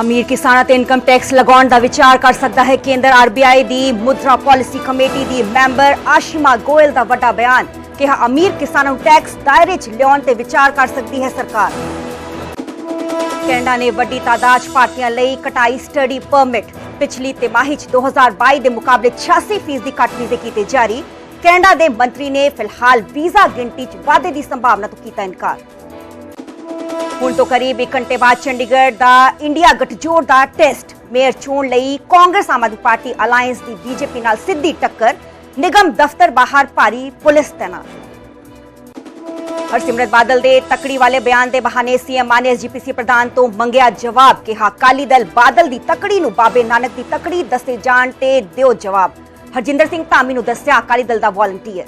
ਅਮੀਰ ਕਿਸਾਨਾਂ ਤੇ income tax ਲਗਾਉਣ ਦਾ ਵਿਚਾਰ ਕਰ ਸਕਦਾ ਹੈ। ਕੇਂਦਰ ਆਰਬੀਆਈ ਦੀ ਮੁਦਰਾ ਪਾਲਿਸੀ ਕਮੇਟੀ ਦੀ ਮੈਂਬਰ ਆਸ਼ਿਮਾ ਗੋਇਲ ਦਾ ਵੱਡਾ ਬਿਆਨ ਕਿਹਾ, ਅਮੀਰ ਕਿਸਾਨਾਂ ਨੂੰ ਟੈਕਸ ਦਾਇਰੇ 'ਚ ਲਿਆਉਣ ਤੇ ਵਿਚਾਰ ਕਰ ਸਕਦੀ ਹੈ ਸਰਕਾਰ। ਕੈਨੇਡਾ ਨੇ ਵੱਡੀ ਤਾਦਾਦ 'ਚ ਭਾਰਤੀਆਂ ਲਈ ਕਟਾਈ ਸਟੱਡੀ ਪਰਮਿਟ ਪਿਛਲੀ ਤਿਮਾਹੀ 'ਚ 2022 ਦੇ ਮੁਕਾਬਲੇ 86% ਦੀ ਘੱਟ ਵੀਜ਼ੇ ਕੀਤੇ ਜਾਰੀ। ਕੈਨੇਡਾ ਦੇ ਮੰਤਰੀ ਨੇ ਫਿਲਹਾਲ ਵੀਜ਼ਾ ਗਿਣਤੀ 'ਚ ਵਾਧੇ ਦੀ ਸੰਭਾਵਨਾ ਤੋਂ ਕੀਤਾ ਇਨਕਾਰ। ਹੁਣ ਤੋਂ ਕਰੀਬ 1 ਘੰਟੇ ਬਾਅਦ ਚੰਡੀਗੜ੍ਹ ਦਾ ਇੰਡੀਆ ਗਠਜੋੜ ਦਾ ਟੈਸਟ ਮੇਅਰ ਚੋਣ ਲਈ ਕਾਂਗਰਸ ਆਮ ਆਦਮੀ ਪਾਰਟੀ ਅਲਾਈਅੰਸ ਦੀ ਬੀਜੇਪੀ ਨਾਲ ਸਿੱਧੀ ਟੱਕਰ ਨਿਗਮ ਦਫ਼ਤਰ ਬਾਹਰ ਭਾਰੀ ਪੁਲਿਸ ਤੈਨਾਤ ਹਰਸਿਮਰਤ ਬਾਦਲ ਦੇ ਤਕੜੀ ਵਾਲੇ ਬਿਆਨ ਦੇ ਬਹਾਨੇ ਸੀਐਮ ਮਾਨ ਨੇ ਐਸਜੀਪੀਸੀ ਪ੍ਰਧਾਨ ਤੋਂ ਮੰਗਿਆ ਜਵਾਬ ਕਿਹਾ ਅਕਾਲੀ ਦਲ ਬਾਦਲ ਦੀ ਤਕੜੀ ਨੂੰ ਬਾਬੇ ਨਾਨਕ ਦੀ ਤਕੜੀ ਦੱਸੇ ਜਾਣ ਤੇ ਦਿਓ ਜਵਾਬ ਹਰਜਿੰਦਰ ਸਿੰਘ ਧਾਮੀ ਨੂੰ ਦੱਸਿਆ ਅਕਾਲੀ ਦਲ ਦਾ ਵਾਲੰਟੀਅਰ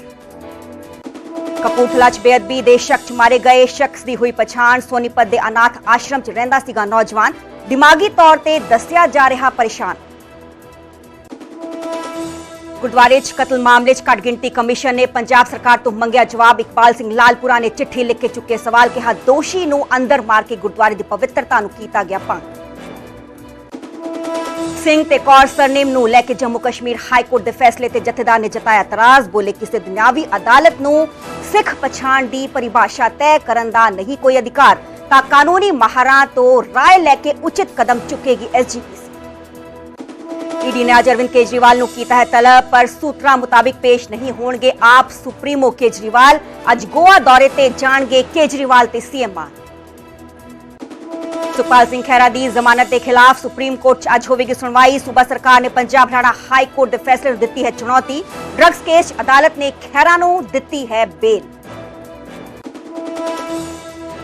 ਕਪੂਰਥਲਾ ਚ ਬੇਅਦਬੀ ਦੇ ਸ਼ੱਕ ਚ ਮਾਰੇ ਗਏ। ਸ਼ਖਸ ਦੀ ਹੋਈ ਪਛਾਣ ਸੋਨੀਪਤ ਦੇ ਅਨਾਥ ਆਸ਼ਰਮ ਚ ਰਹਿੰਦਾ ਸੀਗਾ ਨੌਜਵਾਨ। ਦਿਮਾਗੀ ਤੌਰ ਤੇ ਦੱਸਿਆ ਜਾ ਰਿਹਾ ਪਰੇਸ਼ਾਨ। ਗੁਰਦੁਆਰੇ 'ਚ ਕਤਲ ਮਾਮਲੇ 'ਚ ਘੱਟ ਗਿਣਤੀ ਕਮਿਸ਼ਨ ਨੇ ਪੰਜਾਬ ਸਰਕਾਰ ਤੋਂ ਮੰਗਿਆ ਜਵਾਬ। ਇਕਬਾਲ ਸਿੰਘ ਲਾਲਪੁਰਾ ਨੇ ਚਿੱਠੀ ਲਿਖ ਕੇ ਚੁੱਕੇ ਸਵਾਲ, ਕਿਹਾ ਦੋਸ਼ੀ ਨੂੰ ਅੰਦਰ ਮਾਰ ਕੇ ਗੁਰਦੁਆਰੇ ਦੀ ਪਵਿੱਤਰਤਾ ਨੂੰ ਕੀਤਾ ਗਿਆ ਭੰਗ। ਸਿੰਘ ਤੇ ਕੌਰ ਸਰਨੇਮ ਨੂੰ ਲੈ ਕੇ ਜੰਮੂ ਕਸ਼ਮੀਰ ਹਾਈ ਕੋਰਟ ਦੇ ਫੈਸਲੇ ਤੇ ਜਥੇਦਾਰ ਨੇ ਜਤਾਇਆ ਇਤਰਾਜ਼, ਬੋਲੇ ਕਿਸੇ ਦੁਨਿਆਵੀ ਅਦਾਲਤ ਨੂੰ ਸਿੱਖ ਪਛਾਣ ਦੀ ਪਰਿਭਾਸ਼ਾ ਤੈਅ ਕਰਨ ਦਾ ਨਹੀਂ ਕੋਈ ਅਧਿਕਾਰ, ਤਾਂ ਕਾਨੂੰਨੀ ਮਾਹਰਾਂ ਤੋਂ ਰਾਏ ਲੈ ਕੇ ਉਚਿਤ ਕਦਮ ਚੁੱਕੇਗੀ ਐਸਜੀਪੀਸੀ ਈਡੀ ਨੇ ਅਰਵਿੰਦ ਕੇਜਰੀਵਾਲ ਨੂੰ ਕੀਤਾ ਹੈ ਤਲਬ, ਪਰ ਸੂਤਰਾਂ ਮੁਤਾਬਿਕ ਪੇਸ਼ ਨਹੀਂ ਹੋਣਗੇ ਆਪ ਸੁਪਰੀਮੋ ਕੇਜਰੀਵਾਲ। ਅੱਜ ਗੋਆ ਦੌਰੇ ਤੇ ਜਾਣਗੇ ਕੇਜਰੀਵਾਲ ਤੇ ਸੀਐਮ ਮਾਨ। ਸੁਖਪਾਲ ਸਿੰਘ ਖਹਿਰਾ ਦੀ ਜ਼ਮਾਨਤ ਦੇ ਖਿਲਾਫ ਸੁਪਰੀਮ ਕੋਰਟ 'ਚ ਅੱਜ ਹੋਵੇਗੀ ਸੁਣਵਾਈ ਸੂਬਾ ਸਰਕਾਰ ਨੇ ਪੰਜਾਬ ਹਰਿਆਣਾ ਹਾਈ ਕੋਰਟ ਦੇ ਫੈਸਲੇ ਨੂੰ ਦਿੱਤੀ ਹੈ ਚੁਣੌਤੀ ਡਰੱਗਸ ਕੇਸ 'ਚ ਅਦਾਲਤ ਨੇ ਖਹਿਰਾ ਨੂੰ ਦਿੱਤੀ ਹੈ ਬੇਲ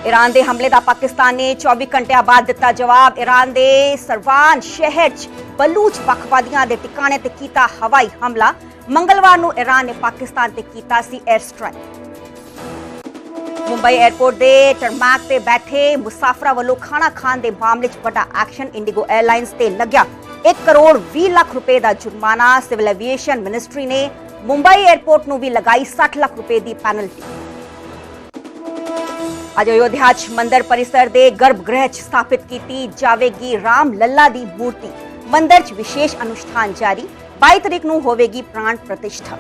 ਈਰਾਨ ਦੇ ਹਮਲੇ ਦਾ ਪਾਕਿਸਤਾਨ ਨੇ 24 ਘੰਟਿਆਂ ਬਾਅਦ ਦਿੱਤਾ ਜਵਾਬ ਈਰਾਨ ਦੇ ਸਰਵਾਨ ਸ਼ਹਿਰ 'ਚ ਬਲੂਚ ਵੱਖਵਾਦੀਆਂ ਦੇ ਟਿਕਾਣੇ ਤੇ ਕੀਤਾ ਹਵਾਈ ਹਮਲਾ ਮੰਗਲਵਾਰ ਨੂੰ ਈਰਾਨ ਨੇ ਪਾਕਿਸਤਾਨ ਤੇ ਕੀਤਾ ਸੀ 에ਅਰ ਸਟ੍ਰਾਈਕ ਮੁੰਬਈ 에ਅਰਪੋਰਟ ਦੇ ਟਰਮਾਕ ਤੇ ਬੈਠੇ ਮੁਸਾਫਰਾਂ ਵੱਲੋਂ ਖਾਣਾ ਖਾਣ ਦੇ ਮਾਮਲੇ 'ਚ ਵੱਡਾ ਐਕਸ਼ਨ ਇੰਡੀਗੋ 에ਅਰਲਾਈਨਸ ਤੇ ਲੱਗਿਆ। 1 ਕਰੋੜ 20 ਲੱਖ ਰੁਪਏ ਦਾ ਜੁਰਮਾਨਾ ਸਿਵਲ ਐਵੀਏਸ਼ਨ ਮਿਨਿਸਟਰੀ ਨੇ ਮੁੰਬਈ 에ਅਰਪੋਰਟ ਨੂੰ ਵੀ ਲਗਾਈ 60 ਲੱਖ ਰੁਪਏ ਦੀ ਪੈਨਲਟੀ। ਅੱਜ ਅਯੋਧਿਆ 'ਚ ਮੰਦਰ ਪਰਿਸਰ ਦੇ ਗਰਭ ਗ੍ਰਹਿ 'ਚ ਸਥਾਪਿਤ ਕੀਤੀ ਜਾਵੇਗੀ ਰਾਮ ਲੱਲਾ ਦੀ ਮੂਰਤੀ। ਮੰਦਰ 'ਚ ਵਿਸ਼ੇਸ਼ ਅਨੁਸ਼ਠਾਨ ਜਾਰੀ। 22 ਤਰੀਕ ਨੂੰ ਹੋਵੇਗੀ ਪ੍ਰਾਣ ਪ੍ਰਤਿਸ਼ਠਾ।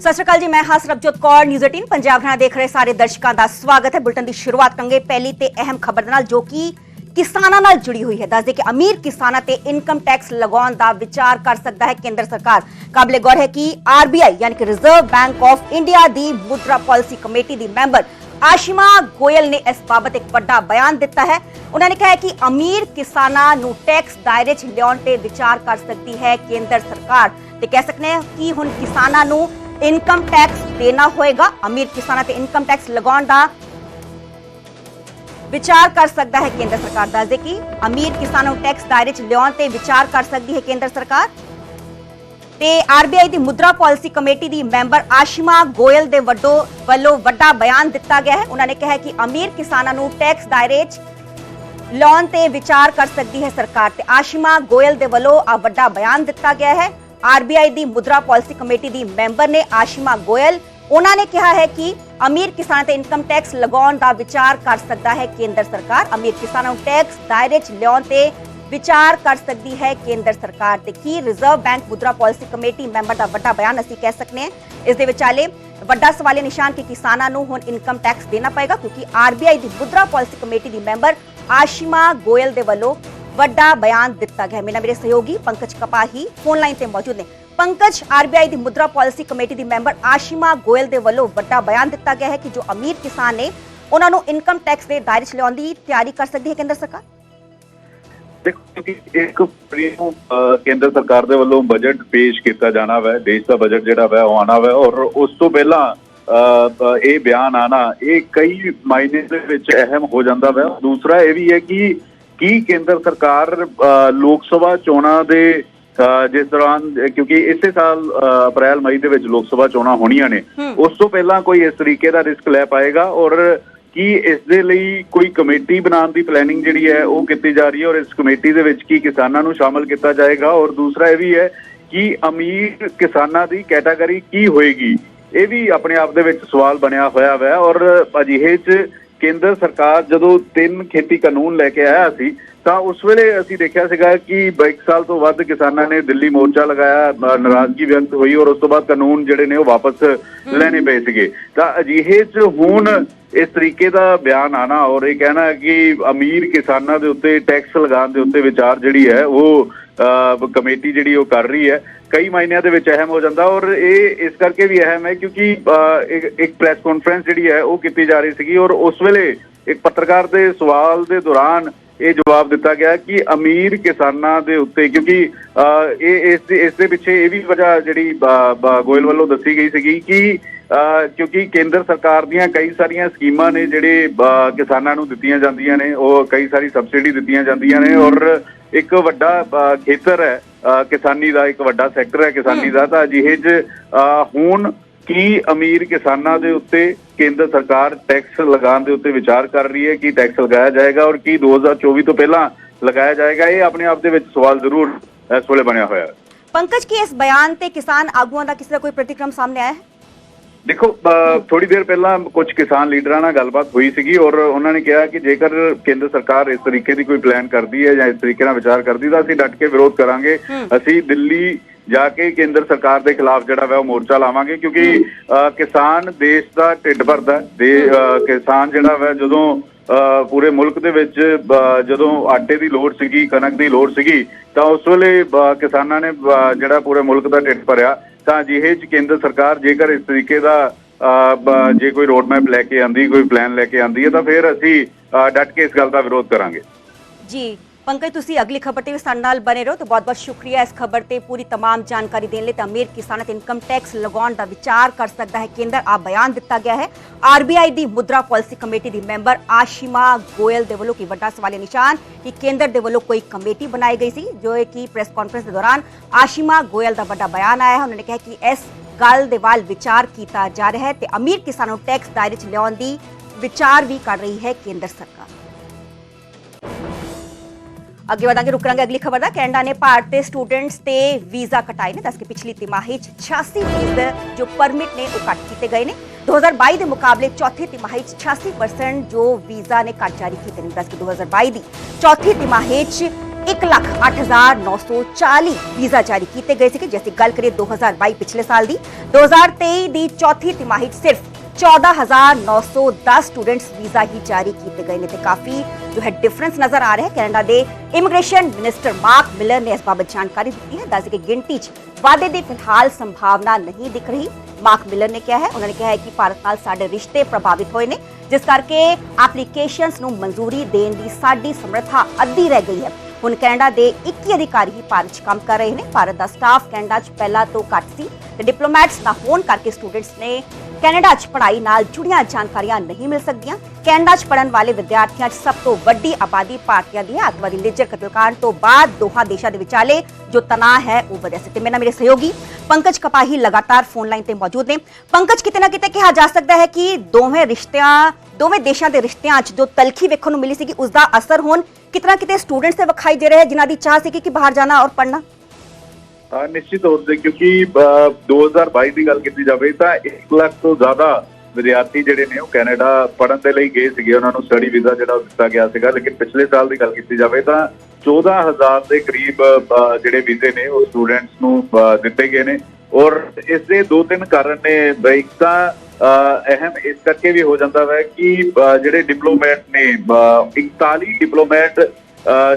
ਸਤਿ ਸ਼੍ਰੀ ਅਕਾਲ ਜੀ ਮੈਂ ਹਾਂ ਸਰਬਜੋਤ ਕੌਰ ਨਿਊਜ਼ 18 ਪੰਜਾਬ ਨਾਲ ਦੇਖ ਰਹੇ ਸਾਰੇ ਦਰਸ਼ਕਾਂ ਦਾ ਸਵਾਗਤ ਹੈ ਬੁਲਟਨ ਦੀ ਸ਼ੁਰੂਆਤ ਕਰਾਂਗੇ ਪਹਿਲੀ ਤੇ ਅਹਿਮ ਖਬਰ ਦੇ ਨਾਲ ਜੋ ਕਿ ਕਿਸਾਨਾਂ ਨਾਲ ਜੁੜੀ ਹੋਈ ਹੈ ਦੱਸਦੇ ਕਿ ਅਮੀਰ ਕਿਸਾਨਾਂ ਤੇ ਇਨਕਮ ਟੈਕਸ ਲਗਾਉਣ ਦਾ ਵਿਚਾਰ ਕਰ ਸਕਦਾ ਹੈ ਕੇਂਦਰ ਸਰਕਾਰ ਕਾਬਲੇ ਗੌਰ ਹੈ ਕਿ ਆਰਬੀਆਈ ਯਾਨੀ ਕਿ ਰਿਜ਼ਰਵ ਬੈਂਕ ਆਫ ਇੰਡੀਆ ਦੀ ਮੁਦਰਾ ਪਾਲਿਸੀ ਕਮੇਟੀ ਦੀ ਮੈਂਬਰ ਆਸ਼ਿਮਾ ਗੋਇਲ ਨੇ ਇਸ ਬਾਬਤ ਇੱਕ ਵੱਡਾ ਬਿਆਨ ਦਿੱਤਾ ਹੈ ਉਹਨਾਂ ਨੇ ਕਿਹਾ ਹੈ ਕਿ ਅਮੀਰ ਕਿਸਾਨਾਂ ਨੂੰ ਟੈਕਸ ਦਾਇਰੇ 'ਚ ਲਿਆਉਣ ਤੇ ਵਿਚਾਰ ਕਰ ਸਕਦੀ ਹੈ ਕੇਂਦਰ ਸਰਕਾਰ ਤੇ ਕਹਿ ਸਕਦੇ ਹਾਂ ਕਿ ਹੁਣ ਕਿਸਾਨਾਂ ਨੂੰ ਇਨਕਮ ਟੈਕਸ ਦੇਣਾ ਹੋਏਗਾ ਅਮੀਰ ਕਿਸਾਨਾਂ ਤੇ ਇਨਕਮ ਟੈਕਸ ਲਗਾਉਣ ਦਾ ਵਿਚਾਰ ਕਰ ਸਕਦਾ ਹੈ ਕੇਂਦਰ ਸਰਕਾਰ। ਦੱਸਦੇ ਕਿ ਅਮੀਰ ਕਿਸਾਨਾਂ ਨੂੰ ਟੈਕਸ ਦਾਇਰੇ 'ਚ ਲਿਆਉਣ ਤੇ ਵਿਚਾਰ ਕਰ ਸਕਦੀ ਹੈ ਕੇਂਦਰ ਸਰਕਾਰ। ਤੇ ਆਰਬੀਆਈ ਦੀ ਮੁਦਰਾ ਪਾਲਿਸੀ ਕਮੇਟੀ ਦੀ ਮੈਂਬਰ ਆਸ਼ਿਮਾ ਗੋਇਲ ਦੇ ਵੱਡੋ ਵੱਲੋਂ ਵੱਡਾ ਬਿਆਨ ਦਿੱਤਾ ਗਿਆ ਹੈ। ਉਹਨਾਂ ਨੇ ਕਿਹਾ ਕਿ ਅਮੀਰ ਕਿਸਾਨਾਂ ਨੂੰ ਟੈਕਸ ਦਾਇਰੇ 'ਚ ਲਾਉਣ ਤੇ ਵਿਚਾਰ ਕਰ ਸਕਦੀ ਹੈ ਸਰਕਾਰ। ਤੇ ਆਸ਼ਿਮਾ ਗੋਇਲ ਦੇ ਵੱਲੋਂ ਆ ਵੱਡਾ ਬਿਆਨ ਦਿੱਤਾ ਗਿਆ ਹੈ। ਆਰਬੀਆਈ ਦੀ ਮੁਦਰਾ ਪਾਲਿਸੀ ਕਮੇਟੀ ਦੀ ਮੈਂਬਰ ਨੇ ਆਸ਼ਿਮਾ ਗੋਇਲ। ਉਹਨਾਂ ਨੇ ਕਿਹਾ ਹੈ ਕਿ ਅਮੀਰ ਕਿਸਾਨਾਂ ਤੇ ਇਨਕਮ ਟੈਕਸ ਲਗਾਉਣ ਦਾ ਵਿਚਾਰ ਕਰ ਸਕਦਾ ਹੈ ਕੇਂਦਰ ਸਰਕਾਰ। ਅਮੀਰ ਕਿਸਾਨਾਂ ਨੂੰ ਟੈਕਸ ਦਾਇਰੇ 'ਚ ਲਿਆਉਣ ਤੇ ਵਿਚਾਰ ਕਰ ਸਕਦੀ ਹੈ ਕੇਂਦਰ ਸਰਕਾਰ ਤੇ ਕੀ ਰਿਜ਼ਰਵ ਬੈਂਕ ਮੁਦਰਾ ਪਾਲਿਸੀ ਕਮੇਟੀ ਮੈਂਬਰ ਦਾ ਵੱਡਾ ਬਿਆਨ ਅਸੀਂ ਕਹਿ ਸਕਨੇ ਹਾਂ। ਇਸ ਦੇ ਵਿਚਾਲੇ ਵੱਡਾ ਸਵਾਲ ਇਹ ਨਿਸ਼ਾਨ ਕਿ ਕਿਸਾਨਾਂ ਨੂੰ ਹੁਣ ਇਨਕਮ ਟੈਕਸ ਦੇਣਾ ਪਏਗਾ ਕਿਉਂਕਿ ਆਰਬੀਆਈ ਦੀ ਮੁਦਰਾ ਪਾਲਿਸੀ ਕਮੇਟੀ ਦੀ ਮੈਂਬਰ ਆਸ਼ਿਮਾ ਗੋਇਲ ਦੇ ਵੱਲੋਂ ਵੱਡਾ ਬਿਆਨ ਦਿੱਤਾ ਗਿਆ। ਮੇਰਾ ਮੇਰੇ ਸਹਿਯੋਗੀ ਪੰਕਜ ਕਪਾਹੀ ਫੋਨ ਲਾਈਨ ਤੇ ਮੌਜੂਦ ਨੇ। ਪੰਕਜ ਆਰਬੀਆਈ ਦੀ ਮੁਦਰਾ ਪਾਲਿਸੀ ਕਮੇਟੀ ਦੀ ਮੈਂਬਰ ਆਸ਼ਿਮਾ ਗੋਇਲ ਦੇ ਵੱਲੋਂ ਵੱਡਾ ਬਿਆਨ ਦਿੱਤਾ ਗਿਆ ਹੈ ਕਿ ਜੋ ਅਮੀਰ ਕਿਸਾਨ ਨੇ ਉਹਨਾਂ ਨੂੰ ਇਨਕਮ ਟੈਕਸ ਦੇ ਦਾਇਰੇ 'ਚ ਲਿਆਉਣ ਦੀ ਤਿਆਰੀ ਕਰ ਸਕਦੀ ਹੈ ਕੇਂਦਰ ਸਰਕਾਰ? ਦੇਖੋ ਕਿ ਇੱਕ ਫਰੀ ਕੇਂਦਰ ਸਰਕਾਰ ਦੇ ਵੱਲੋਂ ਬਜਟ ਪੇਸ਼ ਕੀਤਾ ਜਾਣਾ ਵੈ, ਦੇਸ਼ ਦਾ ਬਜਟ ਜਿਹੜਾ ਵੈ, ਉਹ ਆਣਾ ਵੈ, ਔਰ ਉਸ ਤੋਂ ਪਹਿਲਾਂ ਇਹ ਬਿਆਨ ਆਣਾ ਇਹ ਕਈ ਮਾਇਨੇ ਦੇ ਵਿੱਚ ਅਹਿਮ ਹੋ ਜਾਂਦਾ ਵੈ। ਦੂਸਰਾ ਇਹ ਵੀ ਹੈ ਕਿ ਕੀ ਕੇਂਦਰ ਸਰਕਾਰ ਲੋਕ ਸਭਾ ਚੋਣਾਂ ਦੇ ਜਿਸ ਦੌਰਾਨ ਕਿਉਂਕਿ ਇਸੇ ਸਾਲ ਅਪ੍ਰੈਲ ਮਈ ਦੇ ਵਿੱਚ ਲੋਕ ਸਭਾ ਚੋਣਾਂ ਹੋਣੀਆਂ ਨੇ। ਉਸ ਤੋਂ ਪਹਿਲਾਂ ਕੋਈ ਇਸ ਤਰੀਕੇ ਦਾ ਰਿਸਕ ਲੈ ਪਾਏਗਾ ਔਰ ਕੀ ਇਸ ਦੇ ਲਈ ਕੋਈ ਕਮੇਟੀ ਬਣਾਉਣ ਦੀ ਪਲੈਨਿੰਗ ਜਿਹੜੀ ਹੈ ਉਹ ਕੀਤੀ ਜਾ ਰਹੀ ਹੈ ਔਰ ਇਸ ਕਮੇਟੀ ਦੇ ਵਿੱਚ ਕੀ ਕਿਸਾਨਾਂ ਨੂੰ ਸ਼ਾਮਲ ਕੀਤਾ ਜਾਏਗਾ ਔਰ ਦੂਸਰਾ ਇਹ ਵੀ ਹੈ ਕਿ ਅਮੀਰ ਕਿਸਾਨਾਂ ਦੀ ਕੈਟਾਗਰੀ ਕੀ ਹੋਏਗੀ ਇਹ ਵੀ ਆਪਣੇ ਆਪ ਦੇ ਵਿੱਚ ਸਵਾਲ ਬਣਿਆ ਹੋਇਆ ਹੈ ਔਰ ਅਜਿਹੇ 'ਚ ਕੇਂਦਰ ਸਰਕਾਰ ਜਦੋਂ ਤਿੰਨ ਖੇਤੀ ਕਾਨੂੰਨ ਲੈ ਕੇ ਆਇਆ ਸੀ ਤਾਂ ਉਸ ਵੇਲੇ ਅਸੀਂ ਦੇਖਿਆ ਸੀਗਾ ਕਿ 22 ਸਾਲ ਤੋਂ ਵੱਧ ਕਿਸਾਨਾਂ ਨੇ ਦਿੱਲੀ ਮੋਰਚਾ ਲਗਾਇਆ ਨਾਰਾਜ਼ਗੀ ਵਿਅਕਤ ਹੋਈ ਔਰ ਉਸ ਤੋਂ ਬਾਅਦ ਕਾਨੂੰਨ ਜਿਹੜੇ ਨੇ ਉਹ ਵਾਪਸ ਲੈਣੇ ਪਏ ਸੀਗੇ। ਤਾਂ ਅਜਿਹੇ 'ਚ ਹੁਣ ਇਸ ਤਰੀਕੇ ਦਾ ਬਿਆਨ ਆਣਾ ਔਰ ਇਹ ਕਹਿਣਾ ਕਿ ਅਮੀਰ ਕਿਸਾਨਾਂ ਦੇ ਉੱਤੇ ਟੈਕਸ ਲਗਾਉਣ ਦੇ ਉੱਤੇ ਵਿਚਾਰ ਜਿਹੜੀ ਹੈ ਉਹ ਕਮੇਟੀ ਜਿਹੜੀ ਉਹ ਕਰ ਰਹੀ ਹੈ ਕਈ ਮਾਇਨਿਆਂ ਦੇ ਵਿੱਚ ਅਹਿਮ ਹੋ ਜਾਂਦਾ ਔਰ ਇਹ ਇਸ ਕਰਕੇ ਵੀ ਅਹਿਮ ਹੈ ਕਿਉਂਕਿ ਇੱਕ- ਪ੍ਰੈਸ ਕਾਨਫਰੰਸ ਜਿਹੜੀ ਹੈ ਉਹ ਕੀਤੀ ਜਾ ਰਹੀ ਸੀਗੀ ਔਰ ਉਸ ਵੇਲੇ ਇੱਕ ਪੱਤਰਕਾਰ ਦੇ ਸਵਾਲ ਦੇ ਦੌਰਾਨ ਇਹ ਜਵਾਬ ਦਿੱਤਾ ਗਿਆ ਕਿ ਅਮੀਰ ਕਿਸਾਨਾਂ ਦੇ ਉੱਤੇ ਕਿਉਂਕਿ ਇਹ, ਇਸ ਦੇ ਇਸ ਦੇ ਪਿੱਛੇ ਇਹ ਵੀ ਵਜ੍ਹਾ ਜਿਹੜੀ ਗੋਇਲ ਵੱਲੋਂ ਦੱਸੀ ਗਈ ਸੀਗੀ ਕਿ ਕਿਉਂਕਿ ਕੇਂਦਰ ਸਰਕਾਰ ਦੀਆਂ ਕਈ ਸਾਰੀਆਂ ਸਕੀਮਾਂ ਨੇ ਜਿਹੜੇ ਕਿਸਾਨਾਂ ਨੂੰ ਦਿੱਤੀਆਂ ਜਾਂਦੀਆਂ ਨੇ, ਉਹ ਕਈ ਸਾਰੀ ਸਬਸਿਡੀ ਦਿੱਤੀਆਂ ਜਾਂਦੀਆਂ ਨੇ ਔਰ ਇੱਕ ਵੱਡਾ ਖੇਤਰ ਹੈ ਕਿਸਾਨੀ ਦਾ ਇੱਕ ਵੱਡਾ ਸੈਕਟਰ ਹੈ ਕਿਸਾਨੀ ਦਾ ਤਾਂ ਅਜਿਹੇ 'ਚ ਹੁਣ ਕੀ ਅਮੀਰ ਕਿਸਾਨਾਂ ਦੇ ਉੱਤੇ ਕੇਂਦਰ ਸਰਕਾਰ ਟੈਕਸ ਲਗਾਉਣ ਦੇ ਉੱਤੇ ਵਿਚਾਰ ਕਰ ਰਹੀ ਹੈ ਕਿ ਟੈਕਸ ਲਗਾਇਆ ਜਾਏਗਾ ਔਰ ਕੀ 2024 ਤੋਂ ਪਹਿਲਾਂ ਲਗਾਇਆ ਜਾਏਗਾ ਇਹ ਆਪਣੇ ਆਪ ਦੇ ਵਿੱਚ ਸਵਾਲ ਜ਼ਰੂਰ ਇਸ ਵੇਲੇ ਬਣਿਆ ਹੋਇਆ ਹੈ। ਪੰਕਜ ਕੀ ਇਸ ਬਿਆਨ ਤੇ ਕਿਸਾਨ ਆਗੂਆਂ ਦਾ ਕਿਸੇ ਦਾ ਕੋਈ ਪ੍ਰਤੀਕਰਮ ਸਾਹਮਣੇ ਆਇਆ ਹੈ? ਦੇਖੋ ਥੋੜੀ ਦੇਰ ਪਹਿਲਾਂ ਕੁਝ ਕਿਸਾਨ ਲੀਡਰਾਂ ਨਾਲ ਗੱਲਬਾਤ ਹੋਈ ਸੀਗੀ ਔਰ ਉਹਨਾਂ ਨੇ ਕਿਹਾ ਕਿ ਜੇਕਰ ਕੇਂਦਰ ਸਰਕਾਰ ਇਸ ਤਰੀਕੇ ਦੀ ਕੋਈ ਪਲਾਨ ਕਰਦੀ ਹੈ ਜਾਂ ਇਸ ਤਰੀਕੇ ਨਾਲ ਵਿਚਾਰ ਕਰਦੀ ਤਾਂ ਅਸੀਂ ਡਟ ਕੇ ਵਿਰੋਧ ਕਰਾਂਗੇ। ਅਸੀਂ ਦਿੱਲੀ ਜਾ ਕੇ ਕੇਂਦਰ ਸਰਕਾਰ ਦੇ ਖਿਲਾਫ ਜਿਹੜਾ ਵਾ ਉਹ ਮੋਰਚਾ ਲਾਵਾਂਗੇ ਕਿਉਂਕਿ ਕਿਸਾਨ ਦੇਸ਼ ਦਾ ਢਿੱਡ ਭਰਦਾ। ਦੇ ਕਿਸਾਨ ਜਿਹੜਾ ਵਾ ਜਦੋਂ ਪੂਰੇ ਮੁਲਕ ਦੇ ਵਿੱਚ ਜਦੋਂ ਆਟੇ ਦੀ ਲੋੜ ਸੀਗੀ ਕਣਕ ਦੀ ਲੋੜ ਸੀਗੀ ਤਾਂ ਉਸ ਵੇਲੇ ਕਿਸਾਨਾਂ ਨੇ ਜਿਹੜਾ ਪੂਰੇ ਮੁਲਕ ਦਾ ਢਿੱਡ ਭਰਿਆ ਤਾਂ ਅਜਿਹੇ ਚ ਕੇਂਦਰ ਸਰਕਾਰ ਜੇਕਰ ਇਸ ਤਰੀਕੇ ਦਾ ਅ, ਜੇ ਕੋਈ ਰੋਡ ਮੈਪ ਲੈ ਕੇ ਆਂਦੀ ਕੋਈ ਪਲਾਨ ਲੈ ਕੇ ਆਂਦੀ ਹੈ ਤਾਂ ਫਿਰ ਅਸੀਂ ਅ, ਡਟ ਕੇ ਇਸ ਗੱਲ ਦਾ ਵਿਰੋਧ ਕਰਾਂਗੇ। ਜੀ। पंकज तुम अगली खबर से भी सा बने रहो तो बहुत बहुत शुक्रिया इस खबर से पूरी तमाम जानकारी देने तो अमीर किसान इनकम टैक्स लगाने का विचार कर सकता है। केंद्र आ बयान दिता गया है, आर बी आई की मुद्रा पॉलिसी कमेटी की मैंबर आशिमा गोयल के वालों की व्डा सवाल निशान कि केंद्र के वालों कोई कमेटी बनाई गई थी जो कि प्रेस कॉन्फ्रेंस के दौरान आशिमा गोयल का वाला बयान आया है। उन्होंने कहा कि इस गल देवाल विचार किया जा रहा है तो अमीर किसानों टैक्स दायरे लिया विचार भी कर रही है केंद्र सरकार। ਅੱਗੇ ਵਧਾਂਗੇ ਰੁਕ ਕਰਾਂਗੇ ਅਗਲੀ ਖਬਰ ਦਾ ਕੈਨੇਡਾ ਨੇ ਭਾਰਤ ਦੇ ਸਟੂਡੈਂਟਸ ਤੇ ਵੀਜ਼ਾ ਕਟਾਏ ਨੇ ਦੱਸ ਕਿ ਪਿਛਲੀ ਤਿਮਾਹੀ ਚ 86 ਫੀਸਦ ਜੋ ਪਰਮਿਟ ਨੇ ਉਹ ਕੱਟ ਕੀਤੇ ਗਏ ਨੇ 2022 ਦੇ ਮੁਕਾਬਲੇ ਚੌਥੀ ਤਿਮਾਹੀ ਚ 86% ਜੋ ਵੀਜ਼ਾ ਨੇ ਕੱਟ ਜਾਰੀ ਕੀਤੇ ਨੇ ਦੱਸ ਕਿ 2022 ਦੀ ਚੌਥੀ ਤਿਮਾਹੀ ਚ 1,08,940 ਵੀਜ਼ਾ ਜਾਰੀ ਕੀਤੇ ਗਏ ਸੀ ਕਿ ਜੇ ਅਸੀਂ ਗੱਲ ਕਰੀਏ 2022 ਪਿਛਲੇ ਸਾਲ ਦੀ 2023 ਦੀ ਚੌਥੀ ਤਿਮਾਹੀ ਚ ਸਿਰਫ 14910 ਸਟੂਡੈਂਟਸ ਵੀਜ਼ਾ ਹੀ ਜਾਰੀ ਕੀਤੇ ਗਏ ਨੇ ਤੇ ਕਾਫੀ ਜੋ ਹੈ ਡਿਫਰੈਂਸ ਨਜ਼ਰ ਆ ਰਿਹਾ ਹੈ ਕੈਨੇਡਾ ਦੇ ਇਮੀਗ੍ਰੇਸ਼ਨ ਮਿਨਿਸਟਰ ਮਾਰਕ ਮਿਲਰ ਨੇ ਇਸ ਬਾਬਤ ਜਾਣਕਾਰੀ ਦਿੱਤੀ ਹੈ। ਦੱਸ ਕਿ ਗਿਣਤੀ 'ਚ ਵਾਧੇ ਦੀ ਫਿਲਹਾਲ ਸੰਭਾਵਨਾ ਨਹੀਂ ਦਿਖ ਰਹੀ। ਮਾਰਕ ਮਿਲਰ ਨੇ ਕਿਹਾ ਹੈ, ਉਹਨਾਂ ਨੇ ਕਿਹਾ ਹੈ ਕਿ ਭਾਰਤ ਨਾਲ ਸਾਡੇ ਰਿਸ਼ਤੇ ਪ੍ਰਭਾਵਿਤ ਹੋਏ ਨੇ, ਜਿਸ ਕਰਕੇ ਐਪਲੀਕੇਸ਼ਨਸ ਨੂੰ ਮਨਜ਼ੂਰੀ ਦੇਣ ਦੀ ਸਾਡੀ ਸਮਰੱਥਾ ਅੱਧੀ ਰਹਿ ਗਈ ਹੈ। ਹੁਣ ਕੈਨੇਡਾ ਦੇ 21 ਅਧਿਕਾਰੀ ਹੀ ਭਾਰਤ 'ਚ ਕੰਮ ਕਰ ਰਹੇ ਨੇ। ਭਾਰਤ ਦਾ ਸਟਾਫ ਕੈਨੇਡਾ 'ਚ ਪਹਿਲਾਂ ਤੋਂ ਘੱਟ ਸੀ ਤੇ ਡਿਪਲੋਮੈਟਸ ਨਾ ਹੋਣ ਕਰਕੇ ਸਟੂਡੈਂਟਸ ਨੇ ਕੈਨੇਡਾ 'ਚ ਪੜ੍ਹਾਈ ਨਾਲ ਜੁੜੀਆਂ ਜਾਣਕਾਰੀਆਂ ਨਹੀਂ ਮਿਲ ਸਕਦੀਆਂ। ਕੈਨੇਡਾ 'ਚ ਪੜਨ ਵਾਲੇ ਵਿਦਿਆਰਥੀਆਂ 'ਚ ਸਭ ਤੋਂ ਵੱਡੀ ਆਬਾਦੀ ਭਾਰਤੀਆਂ ਦੀ ਹੈ। ਅੱਤਵਾਦੀ ਲੇਜਰ ਕਤਲकांड ਤੋਂ ਬਾਅਦ ਦੋਹਾਂ ਦੇਸ਼ਾਂ ਦੇ ਵਿਚਾਲੇ ਜੋ ਤਣਾਅ ਹੈ, ਉਹ ਵਧਿਆ ਸੀ। ਤੇ ਮੇਰੇ ਨਾਲ ਮੇਰੇ ਸਹਿਯੋਗੀ ਪੰਕਜ ਕਪਾਹੀ ਲਗਾਤਾਰ ਫੋਨ ਲਾਈਨ ਤੇ ਮੌਜੂਦ ਨੇ। ਪੰਕਜ, ਕਿਤੇ ਨਾ ਕਿਤੇ ਕਿਹਾ ਜਾ ਸਕਦਾ ਹੈ ਕਿ ਦੋਵੇਂ ਰਿਸ਼ਤਿਆਂ, ਦੋਵੇਂ ਦੇਸ਼ਾਂ ਦੇ ਰਿਸ਼ਤਿਆਂ 'ਚ ਜੋ ਤਲਖੀ ਵੇਖਣ ਨੂੰ ਮਿਲੀ ਸੀ ਕਿ ਉਸ ਦਾ ਅਸਰ ਹੁਣ ਕਿਤਨਾ ਕਿਤੇ ਸਟੂਡੈਂਟਸ ਤੇ ਵਿਖਾਈ ਦੇ ਰਿਹਾ ਹੈ, ਜਿਨ੍ਹਾਂ ਦੀ ਚਾਹ ਸੀ ਕਿ ਬਾਹਰ ਜਾਣਾ ਔਰ ਪੜ੍ਹਨਾ। ਨਿਸ਼ਚਿਤ ਤੌਰ ਤੇ ਕਿਉਂਕਿ ਅ, 2022 ਦੀ ਗੱਲ ਕੀਤੀ ਜਾਵੇ ਤਾਂ 1 ਲੱਖ ਤੋਂ ਜ਼ਿਆਦਾ ਵਿਦਿਆਰਥੀ ਜਿਹੜੇ ਨੇ ਉਹ ਕੈਨੇਡਾ ਪੜ੍ਹਨ ਦੇ ਲਈ ਗਏ ਸੀਗੇ। ਉਹਨਾਂ ਨੂੰ ਸਟੱਡੀ ਵੀਜ਼ਾ ਜਿਹੜਾ ਉਹ ਦਿੱਤਾ ਗਿਆ ਸੀਗਾ। ਲੇਕਿਨ ਪਿਛਲੇ ਸਾਲ ਦੀ ਗੱਲ ਕੀਤੀ ਜਾਵੇ ਤਾਂ 14000 ਦੇ ਕਰੀਬ ਜਿਹੜੇ ਵੀਜ਼ੇ ਨੇ ਉਹ ਸਟੂਡੈਂਟਸ ਨੂੰ ਦਿੱਤੇ ਗਏ ਨੇ। ਔਰ ਇਸ ਦੇ ਦੋ ਤਿੰਨ ਕਾਰਨ ਨੇ ਬ- ਇੱਕ ਤਾਂ ਅਹਿਮ ਇਸ ਕਰਕੇ ਵੀ ਹੋ ਜਾਂਦਾ ਹੈ ਕਿ ਜਿਹੜੇ ਡਿਪਲੋਮੈਟ ਨੇ ਅ, 41 ਡਿਪਲੋਮੈਟ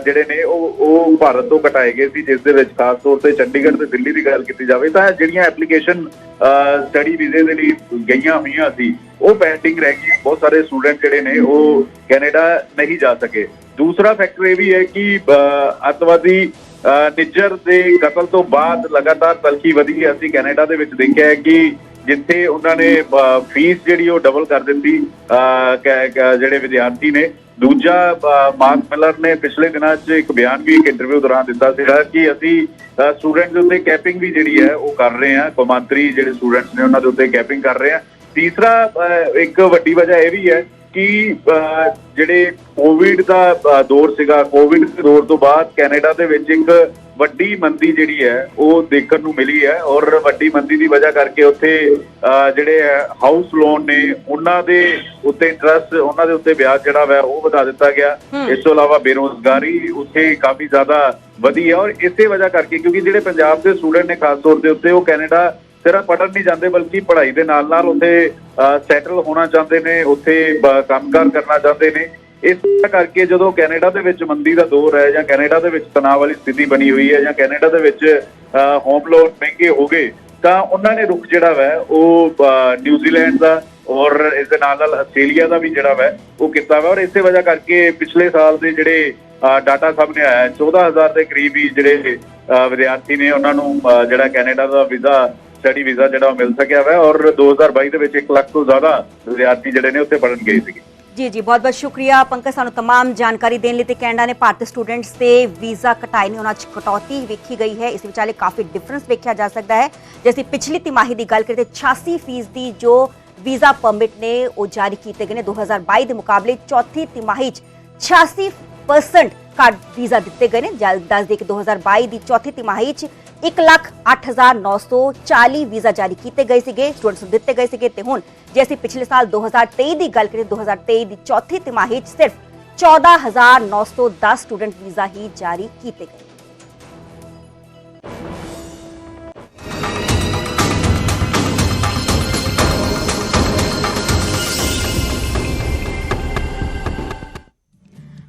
ਜਿਹੜੇ ਨੇ ਉਹ ਉਹ ਭਾਰਤ ਤੋਂ ਘਟਾਏ ਗਏ ਸੀ ਜਿਸ ਦੇ ਵਿੱਚ ਖਾਸ ਤੌਰ ਤੇ ਚੰਡੀਗੜ੍ਹ ਤੇ ਦਿੱਲੀ ਦੀ ਗੱਲ ਕੀਤੀ ਜਾਵੇ ਤਾਂ ਜਿਹੜੀਆਂ ਐਪਲੀਕੇਸ਼ਨ ਸਟੱਡੀ ਵੀਜ਼ੇ ਦੇ ਲਈ ਗਈਆਂ ਹੋਈਆਂ ਸੀ ਉਹ ਪੈਂਡਿੰਗ ਰਹਿ ਗਈ ਬਹੁਤ ਸਾਰੇ ਸਟੂਡੈਂਟ ਜਿਹੜੇ ਨੇ ਉਹ ਕੈਨੇਡਾ ਨਹੀਂ ਜਾ ਸਕੇ। ਦੂਸਰਾ ਫੈਕਟਰ ਇਹ ਵੀ ਹੈ ਕਿ ਅ, ਅੱਤਵਾਦੀ ਅ, ਨਿੱਜਰ ਦੇ ਕਤਲ ਤੋਂ ਬਾਅਦ ਲਗਾਤਾਰ ਤਲਖੀ ਵਧੀ ਹੈ। ਅਸੀਂ ਕੈਨੇਡਾ ਦੇ ਵਿੱਚ ਦੇਖਿਆ ਹੈ ਕਿ ਜਿੱਥੇ ਉਹਨਾਂ ਨੇ ਫੀਸ ਜਿਹੜੀ ਉਹ ਡਬਲ ਕਰ ਦਿੱਤੀ ਅ, ਜਿਹੜੇ ਵਿਦਿਆਰਥੀ ਨੇ ਦੂਜਾ ਮਾਰਕ ਮਿਲਰ ਨੇ ਪਿਛਲੇ ਦਿਨਾਂ 'ਚ ਇੱਕ ਬਿਆਨ ਵੀ ਇੱਕ ਇੰਟਰਵਿਊ ਦੌਰਾਨ ਦਿੱਤਾ ਸੀਗਾ ਕਿ ਅਸੀਂ ਸਟੂਡੈਂਟ ਦੇ ਉੱਤੇ ਕੈਪਿੰਗ ਵੀ ਜਿਹੜੀ ਹੈ ਉਹ ਕਰ ਰਹੇ ਹਾਂ। ਕੌਮਾਂਤਰੀ ਜਿਹੜੇ ਸਟੂਡੈਂਟਸ ਨੇ ਉਹਨਾਂ ਦੇ ਉੱਤੇ ਕੈਪਿੰਗ ਕਰ ਰਹੇ ਹਾਂ। ਤੀਸਰਾ ਇੱਕ ਵੱਡੀ ਵਜ੍ਹਾ ਇਹ ਵੀ ਹੈ ਕਿ ਅ, ਜਿਹੜੇ ਕੋਵਿਡ ਦਾ ਦੌਰ ਸੀਗਾ ਕੋਵਿਡ ਦੇ ਦੌਰ ਤੋਂ ਬਾਅਦ ਕੈਨੇਡਾ ਦੇ ਵਿੱਚ ਇੱਕ ਵੱਡੀ ਮੰਦੀ ਜਿਹੜੀ ਹੈ ਉਹ ਦੇਖਣ ਨੂੰ ਮਿਲੀ ਹੈ ਔਰ ਵੱਡੀ ਮੰਦੀ ਦੀ ਵਜ੍ਹਾ ਕਰਕੇ ਉੱਥੇ ਜਿਹੜੇ ਹਾਊਸ ਲੋਨ ਨੇ ਉਹਨਾਂ ਦੇ ਉੱਤੇ ਇੰਟਰਸਟ ਉਹਨਾਂ ਦੇ ਉੱਤੇ ਵਿਆਜ ਜਿਹੜਾ ਹੈ ਉਹ ਵਧਾ ਦਿੱਤਾ ਗਿਆ। ਇਸ ਤੋਂ ਇਲਾਵਾ ਬੇਰੋਜ਼ਗਾਰੀ ਉੱਥੇ ਕਾਫੀ ਜ਼ਿਆਦਾ ਵਧੀ ਹੈ ਔਰ ਇਸੇ ਵਜ੍ਹਾ ਕਰਕੇ ਕਿਉਂਕਿ ਜਿਹੜੇ ਪੰਜਾਬ ਦੇ ਸਟੂਡੈਂਟ ਨੇ ਖਾਸ ਤੌਰ ਦੇ ਉੱਤੇ ਉਹ ਕੈਨੇਡਾ ਸਿਰਫ ਪੜ੍ਹਨ ਨਹੀਂ ਜਾਂਦੇ ਬਲਕਿ ਪੜ੍ਹਾਈ ਦੇ ਨਾਲ ਨਾਲ ਉੱਥੇ ਸੈਟਲ ਹੋਣਾ ਚਾਹੁੰਦੇ ਨੇ ਉੱਥੇ ਕੰਮਕਾਰ ਕਰਨਾ ਚਾਹੁੰਦੇ ਨੇ ਇਸ ਕਰਕੇ ਜਦੋਂ ਕੈਨੇਡਾ ਦੇ ਵਿੱਚ ਮੰਦੀ ਦਾ ਦੌਰ ਹੈ ਜਾਂ ਕੈਨੇਡਾ ਦੇ ਵਿੱਚ ਤਣਾਅ ਵਾਲੀ ਸਥਿਤੀ ਬਣੀ ਹੋਈ ਹੈ ਜਾਂ ਕੈਨੇਡਾ ਦੇ ਵਿੱਚ ਹੋਮ ਲੋਨ ਮਹਿੰਗੇ ਹੋ ਗਏ ਤਾਂ ਉਹਨਾਂ ਨੇ ਰੁਖ ਜਿਹੜਾ ਵੈ ਉਹ ਨਿਊਜ਼ੀਲੈਂਡ ਦਾ ਔਰ ਇਸ ਦੇ ਨਾਲ ਨਾਲ ਆਸਟ੍ਰੇਲੀਆ ਦਾ ਵੀ ਜਿਹੜਾ ਵੈ ਉਹ ਕੀਤਾ ਵਾ। ਔਰ ਇਸੇ ਵਜ੍ਹਾ ਕਰਕੇ ਪਿਛਲੇ ਸਾਲ ਦੇ ਜਿਹੜੇ ਡਾਟਾ ਸਾਹਮਣੇ ਆਇਆ ਹੈ, 14000 ਦੇ ਕਰੀਬ ਹੀ ਜਿਹੜੇ ਵਿਦਿਆਰਥੀ ਨੇ ਉਹਨਾਂ ਨੂੰ ਜਿਹੜਾ ਕੈਨੇਡਾ ਦਾ ਵੀਜ਼ਾ ਸਟੱਡੀ ਵੀਜ਼ਾ ਜਿਹੜਾ ਉਹ ਮਿਲ ਸਕਿਆ ਵੈ। ਔਰ 2022 ਦੇ ਵਿੱਚ 1 ਲੱਖ ਤੋਂ ਜ਼ਿਆਦਾ ਵਿਦਿਆਰਥੀ ਜਿਹੜੇ ਨੇ ਉੱਥੇ ਪੜ੍ਹਨ ਗਏ ਸੀਗੇ। ਜੀ ਜੀ ਬਹੁਤ ਬਹੁਤ ਸ਼ੁਕਰੀਆ ਪੰਕਜ ਸਾਨੂੰ तमाम ਜਾਣਕਾਰੀ ਦੇਣ ਲਈ ਤੇ ਕੈਨੇਡਾ ਨੇ ਭਾਰਤੀ ਸਟੂਡੈਂਟਸ ਦੇ ਵੀਜ਼ਾ ਕਟਾਏ ਨੇ ਉਹਨਾਂ 'ਚ ਕਟੌਤੀ ਵੇਖੀ ਗਈ ਹੈ ਇਸ ਵਿਚਾਲੇ ਕਾਫੀ ਡਿਫਰੈਂਸ ਵੇਖਿਆ ਜਾ ਸਕਦਾ ਹੈ ਜੇ ਅਸੀਂ ਪਿਛਲੀ ਤਿਮਾਹੀ ਦੀ ਗੱਲ ਕਰੀਏ ਤੇ 86 ਫੀਸਦੀ ਜੋ ਵੀਜ਼ਾ ਪਰਮਿਟ ਨੇ ਉਹ ਜਾਰੀ ਕੀਤੇ ਗਏ ਨੇ 2022 ਦੇ ਮੁਕਾਬਲੇ ਚੌਥੀ ਤਿਮਾਹੀ 'ਚ 86% ਘੱਟ ਵੀਜ਼ਾ ਦਿੱਤੇ ਗਏ ਨੇ ਜਲ ਦੱਸ ਦੇ ਕਿ 2022 ਦੀ ਚੌਥੀ ਤਿਮਾਹੀ 'ਚ 1,08,940 ਵੀਜ਼ਾ ਜਾਰੀ ਕੀਤੇ ਗਏ ਸੀਗੇ ਸਟੂਡੈਂਟਸ ਨੂੰ ਦਿੱਤੇ ਗਏ ਸੀਗੇ ਤੇ ਹੁਣ ਜੇ ਅਸੀਂ ਪਿਛਲੇ ਸਾਲ 2023 ਦੀ ਗੱਲ ਕਰੀਏ 2023 ਦੀ ਚੌਥੀ ਤਿਮਾਹੀ 'ਚ ਸਿਰਫ 14910 ਸਟੂਡੈਂਟ ਵੀਜ਼ਾ ਹੀ ਜਾਰੀ ਕੀਤੇ ਗਏ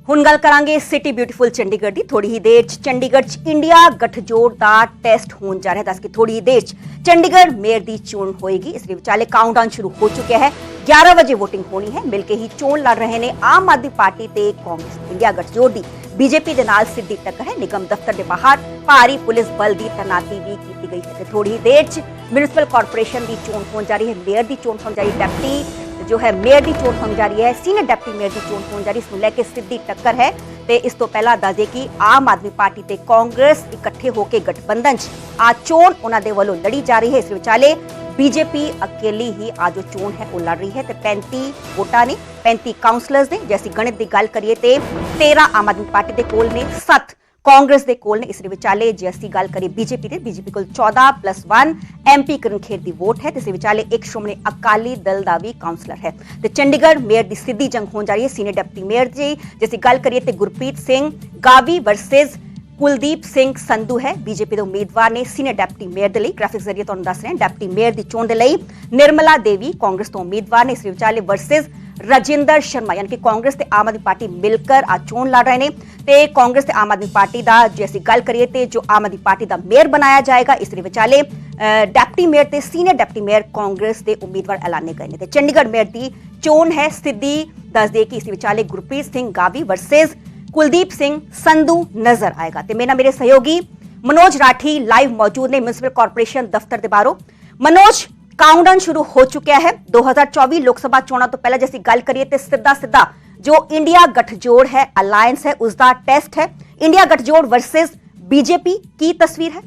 ਹੁਣ ਗੱਲ ਕਰਾਂਗੇ ਸਿਟੀ ਬਿਊਟੀਫੁਲ ਚੰਡੀਗੜ੍ਹ ਦੀ। ਥੋੜੀ ਹੀ ਦੇਰ ਚ ਚੰਡੀਗੜ੍ਹ ਚ ਇੰਡੀਆ ਗਠਜੋੜ ਦਾ ਟੈਸਟ ਹੋਣ ਜਾ ਰਿਹਾ। ਦੱਸ ਕਿ ਥੋੜੀ ਹੀ ਦੇਰ ਚ ਚੰਡੀਗੜ੍ਹ ਮੇਅਰ ਦੀ ਚੋਣ ਹੋਏਗੀ। ਇਸ ਦੇ ਵਿਚਾਲੇ ਕਾਊਂਟਡਾਊਨ ਸ਼ੁਰੂ ਹੋ ਚੁੱਕਿਆ ਹੈ। 11 ਵਜੇ VOTING ਹੋਣੀ ਹੈ। ਮਿਲ ਕੇ ਹੀ ਚੋਣ ਲੜ ਰਹੇ ਨੇ ਆਮ ਆਦਮੀ ਪਾਰਟੀ ਤੇ ਕਾਂਗਰਸ। ਇੰਡੀਆ ਗਠਜੋੜ ਦੀ ਬੀਜੇਪੀ ਦੇ ਨਾਲ ਸਿੱਧੀ ਟੱਕਰ ਹੈ। ਨਿਗਮ ਦਫ਼ਤਰ ਦੇ ਬਾਹਰ ਭਾਰੀ ਪੁਲਿਸ ਬਲ ਦੀ ਤੈਨਾਤੀ ਵੀ ਕੀਤੀ ਗਈ ਹੈ। ਤੇ ਥੋੜੀ ਹੀ ਦੇਰ ਚ ਮਿਊਨਿਸਪਲ ਕਾਰਪੋਰੇਸ਼ਨ ਦੀ ਚੋਣ ਹੋਣ ਜਾ ਰਹੀ ਹੈ। ਮੇਅਰ ਦੀ ਚੋਣ ਹੋਣ ਜਾ ਰਹੀ ਹੈ। ਡਿਪਟੀ ਜੋ ਹੈ ਮੇਅਰ ਦੀ ਚੋਣ ਹੋਣ ਜਾ ਰਹੀ ਹੈ, ਸੀਨੀਅਰ ਡਿਪਟੀ ਮੇਅਰ ਦੀ ਚੋਣ ਹੋਣ ਜਾ ਰਹੀ ਇਸ ਨੂੰ ਲੈ ਕੇ ਸਿੱਧੀ ਟੱਕਰ ਹੈ ਤੇ ਇਸ ਤੋਂ ਪਹਿਲਾਂ ਦੱਸ ਕਿ ਆਮ ਆਦਮੀ ਪਾਰਟੀ ਤੇ ਕਾਂਗਰਸ ਇਕੱਠੇ ਹੋ ਕੇ ਗਠਬੰਧਨ 'ਚ ਆ ਚੋਣ ਉਹਨਾਂ ਦੇ ਵੱਲੋਂ ਲੜੀ ਜਾ ਰਹੀ ਹੈ। ਇਸ ਵਿਚਾਲੇ ਬੀਜੇਪੀ ਅਕੇਲੀ ਹੀ ਆ ਜੋ ਚੋਣ ਹੈ, ਉਹ ਲੜ ਰਹੀ ਹੈ ਤੇ 35 ਵੋਟਾਂ ਨੇ 35 ਕਾਉਂਸਲਰਸ ਨੇ। ਜੇ ਅਸੀਂ ਗਣਿਤ ਦੀ ਗੱਲ ਕਰੀਏ ਤੇ 13 ਆਮ ਆਦਮੀ ਪਾਰਟੀ ਦੇ ਕੋਲ ਨੇ 7 ਕਾਂਗਰਸ ਦੇ ਕੋਲ ਨੇ ਇਸ ਦੇ ਵਿਚਾਲੇ ਜੇ ਅਸੀਂ ਗੱਲ ਕਰੀਏ ਬੀਜੇਪੀ ਦੇ, ਬੀਜੇਪੀ ਕੋਲ 14 1 ਐਮਪੀ ਕਰਨਖੇਰ ਦੀ ਵੋਟ ਹੈ ਤੇ ਇਸ ਦੇ ਵਿਚਾਲੇ ਇੱਕ ਸ਼੍ਰੋਮਣੀ ਅਕਾਲੀ ਦਲ ਦਾ ਵੀ ਕਾਉਂਸਲਰ ਹੈ। ਤੇ ਚੰਡੀਗੜ੍ਹ ਮੇਅਰ ਦੀ ਸਿੱਧੀ ਜੰਗ ਹੋਣ ਜਾ ਰਹੀ ਹੈ ਸੀਨੀਅਰ ਡਿਪਟੀ ਮੇਅਰ ਜੀ ਜੇ ਅਸੀਂ ਗੱਲ ਕਰੀਏ ਤੇ ਗੁਰਪ੍ਰੀਤ ਸਿੰਘ ਗਾਵੀ ਵਰਸਸ ਕੁਲਦੀਪ ਸਿੰਘ ਸੰਧੂ ਹੈ। ਬੀਜੇਪੀ ਦੇ ਉਮੀਦਵਾਰ ਨੇ ਸੀਨੀਅਰ ਡਿਪਟੀ ਮੇਅਰ ਦੇ ਲਈ ਗ੍ਰਾਫਿਕ ਜ਼ਰੀਏ ਤੁਹਾਨੂੰ ਦੱਸ ਰਹੇ ਹਾਂ। ਡਿਪਟੀ ਮੇਅਰ ਦੀ ਚੋਣ ਦੇ ਲਈ ਨਿਰਮਲਾ ਦੇਵੀ ਕਾਂਗਰਸ ਤੋਂ ਉਮੀਦਵਾਰ ਨੇ ਇਸ ਵਿਚਾਲੇ ਵਰਸਸ ਰਜਿੰਦਰ ਸ਼ਰਮਾ ਯਾਨੀ ਕਿ ਕਾਂਗਰਸ ਤੇ ਆਮ ਆਦਮੀ ਪਾਰਟੀ ਮਿਲ ਕੇ ਆ ਚੋਣ ਲੜ ਰਹੇ ਨੇ। ਤੇ ਕਾਂਗਰਸ ਤੇ ਆਮ ਆਦਮੀ ਪਾਰਟੀ ਦਾ ਜੇ ਅਸੀਂ ਗੱਲ ਕਰੀਏ ਤੇ ਜੋ ਆਮ ਆਦਮੀ ਪਾਰਟੀ ਦਾ ਮੇਅਰ ਬਣਾਇਆ ਜਾਏਗਾ ਇਸ ਦੇ ਵਿਚਾਲੇ ਅਹ, ਡਿਪਟੀ ਮੇਅਰ ਤੇ ਸੀਨੀਅਰ ਡਿਪਟੀ ਮੇਅਰ ਕਾਂਗਰਸ ਦੇ ਉਮੀਦਵਾਰ ਐਲਾਨੇ ਗਏ ਨੇ। ਤੇ ਚੰਡੀਗੜ੍ਹ ਮੇਅਰ ਦੀ ਚੋਣ ਹੈ ਸਿੱਧੀ ਦੱਸ ਦੇ ਕਿ ਇਸ ਦੇ ਵਿਚਾਲੇ ਗੁਰਪ੍ਰੀਤ ਸਿੰਘ ਗਾਵੀ ਵਰਸਸ ਕੁਲਦੀਪ ਸਿੰਘ ਸੰਧੂ ਨਜ਼ਰ ਆਏਗਾ। ਤੇ ਮੇਰਾ ਮੇਰੇ ਸਹਿਯੋਗੀ ਮਨੋਜ ਰਾਠੀ ਲਾਈਵ ਮੌਜੂਦ ਨੇ ਮਿਊਨਿਸਪਲ ਕਾਰਪੋਰੇਸ਼ਨ ਦਫ਼ਤਰ ਦੇ ਬਾਹਰੋਂ। ਮਨੋਜ ਕਾਊਂਟਡਾਊਨ ਸ਼ੁਰੂ ਹੋ ਚੁੱਕਿਆ ਹੈ। 2024 ਲੋਕ ਸਭਾ ਚੋਣਾਂ ਤੋਂ ਪਹਿਲਾਂ ਜੇ ਅਸੀਂ ਗੱਲ ਕਰੀਏ ਤੇ ਸਿੱਧਾ ਸਿੱਧਾ ਜੋ ਇੰਡੀਆ ਗਠਜੋੜ ਹੈ ਅਲਾਈਅੰਸ ਹੈ ਉਸ ਦਾ ਟੈਸਟ ਹੈ। ਇੰਡੀਆ ਗਠਜੋੜ ਵਰਸਸ ਬੀਜੇਪੀ ਕੀ ਤਸਵੀਰ ਹੈ?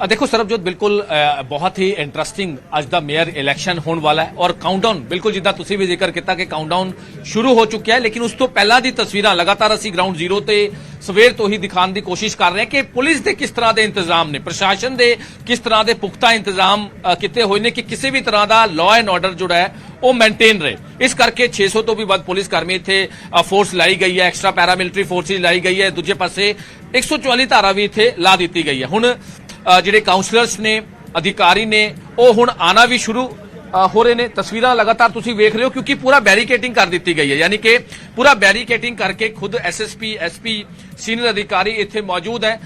ਦੇਖੋ ਸਰਬਜੋਤ ਬਿਲਕੁਲ ਬਹੁਤ ਹੀ ਇੰਟਰਸਟਿੰਗ ਅੱਜ ਦਾ ਮੇਅਰ ਇਲੈਕਸ਼ਨ ਹੋਣ ਵਾਲਾ ਹੈ ਔਰ ਕਾਊਂਟਡਾਊਨ ਬਿਲਕੁਲ ਜਿੱਦਾਂ ਤੁਸੀਂ ਵੀ ਜ਼ਿਕਰ ਕੀਤਾ ਕਿ ਕਾਊਂਟਡਾਊਨ ਸ਼ੁਰੂ ਹੋ ਚੁੱਕਿਆ ਹੈ ਲੇਕਿਨ ਉਸ ਤੋਂ ਪਹਿਲਾਂ ਦੀ ਤਸਵੀਰਾਂ ਲਗਾਤਾਰ ਅਸੀਂ ਗਰਾਊਂਡ ਜ਼ੀਰੋ ਤੇ ਸਵੇਰ ਤੋਂ ਹੀ ਦਿਖਾਉਣ ਦੀ ਕੋਸ਼ਿਸ਼ ਕਰ ਰਹੇ ਹਾਂ ਕਿ ਪੁਲਿਸ ਦੇ ਕਿਸ ਤਰ੍ਹਾਂ ਦੇ ਇੰਤਜ਼ਾਮ ਨੇ ਪ੍ਰਸ਼ਾਸਨ ਦੇ ਕਿਸ ਤਰ੍ਹਾਂ ਦੇ ਪੁਖਤਾ ਇੰਤਜ਼ਾਮ ਕੀਤੇ ਹੋਏ ਨੇ ਕਿ ਕਿਸੇ ਵੀ ਤਰ੍ਹਾਂ ਦਾ ਲਾਅ ਐਂਡ ਆਰਡਰ ਜਿਹੜਾ ਹੈ ਉਹ ਮੇਨਟੇਨ ਰਹੇ ਇਸ ਕਰਕੇ 600 ਤੋਂ ਵੀ ਵੱਧ ਪੁਲਿਸ ਕਰਮੀ ਇੱਥੇ ਫੋਰਸ ਲਾਈ ਗਈ ਹੈ ਐਕਸਟਰਾ ਪੈਰਾਮਿਲਟਰੀ ਫੋਰਸਿਸ ਲਾਈ ਗਈ ਹੈ ਦੂਜੇ ਪਾਸੇ 144 ਧਾਰਾ ਵੀ ਇੱਥੇ ਲਾ ਦਿੱਤੀ ਗਈ ਹੈ ਹੁਣ ਜਿਹੜੇ ਕਾਉਂਸਲਰਸ ਨੇ, ਅਧਿਕਾਰੀ ਨੇ, ਉਹ ਹੁਣ ਆਣਾ ਵੀ ਸ਼ੁਰੂ ਹੋ ਰਹੇ ਨੇ। ਤਸਵੀਰਾਂ ਲਗਾਤਾਰ ਤੁਸੀਂ ਵੇਖ ਰਹੇ ਹੋ ਕਿਉਂਕਿ ਪੂਰਾ ਬੈਰੀਕੇਟਿੰਗ ਕਰ ਦਿੱਤੀ ਗਈ ਹੈ। ਯਾਨੀ ਕਿ ਪੂਰਾ ਬੈਰੀਕੇਟਿੰਗ ਕਰਕੇ ਖੁਦ ਐਸਐਸਪੀ ਐਸਪੀ ਸੀਨੀਅਰ ਅਧਿਕਾਰੀ ਇੱਥੇ ਮੌਜੂਦ ਹੈ।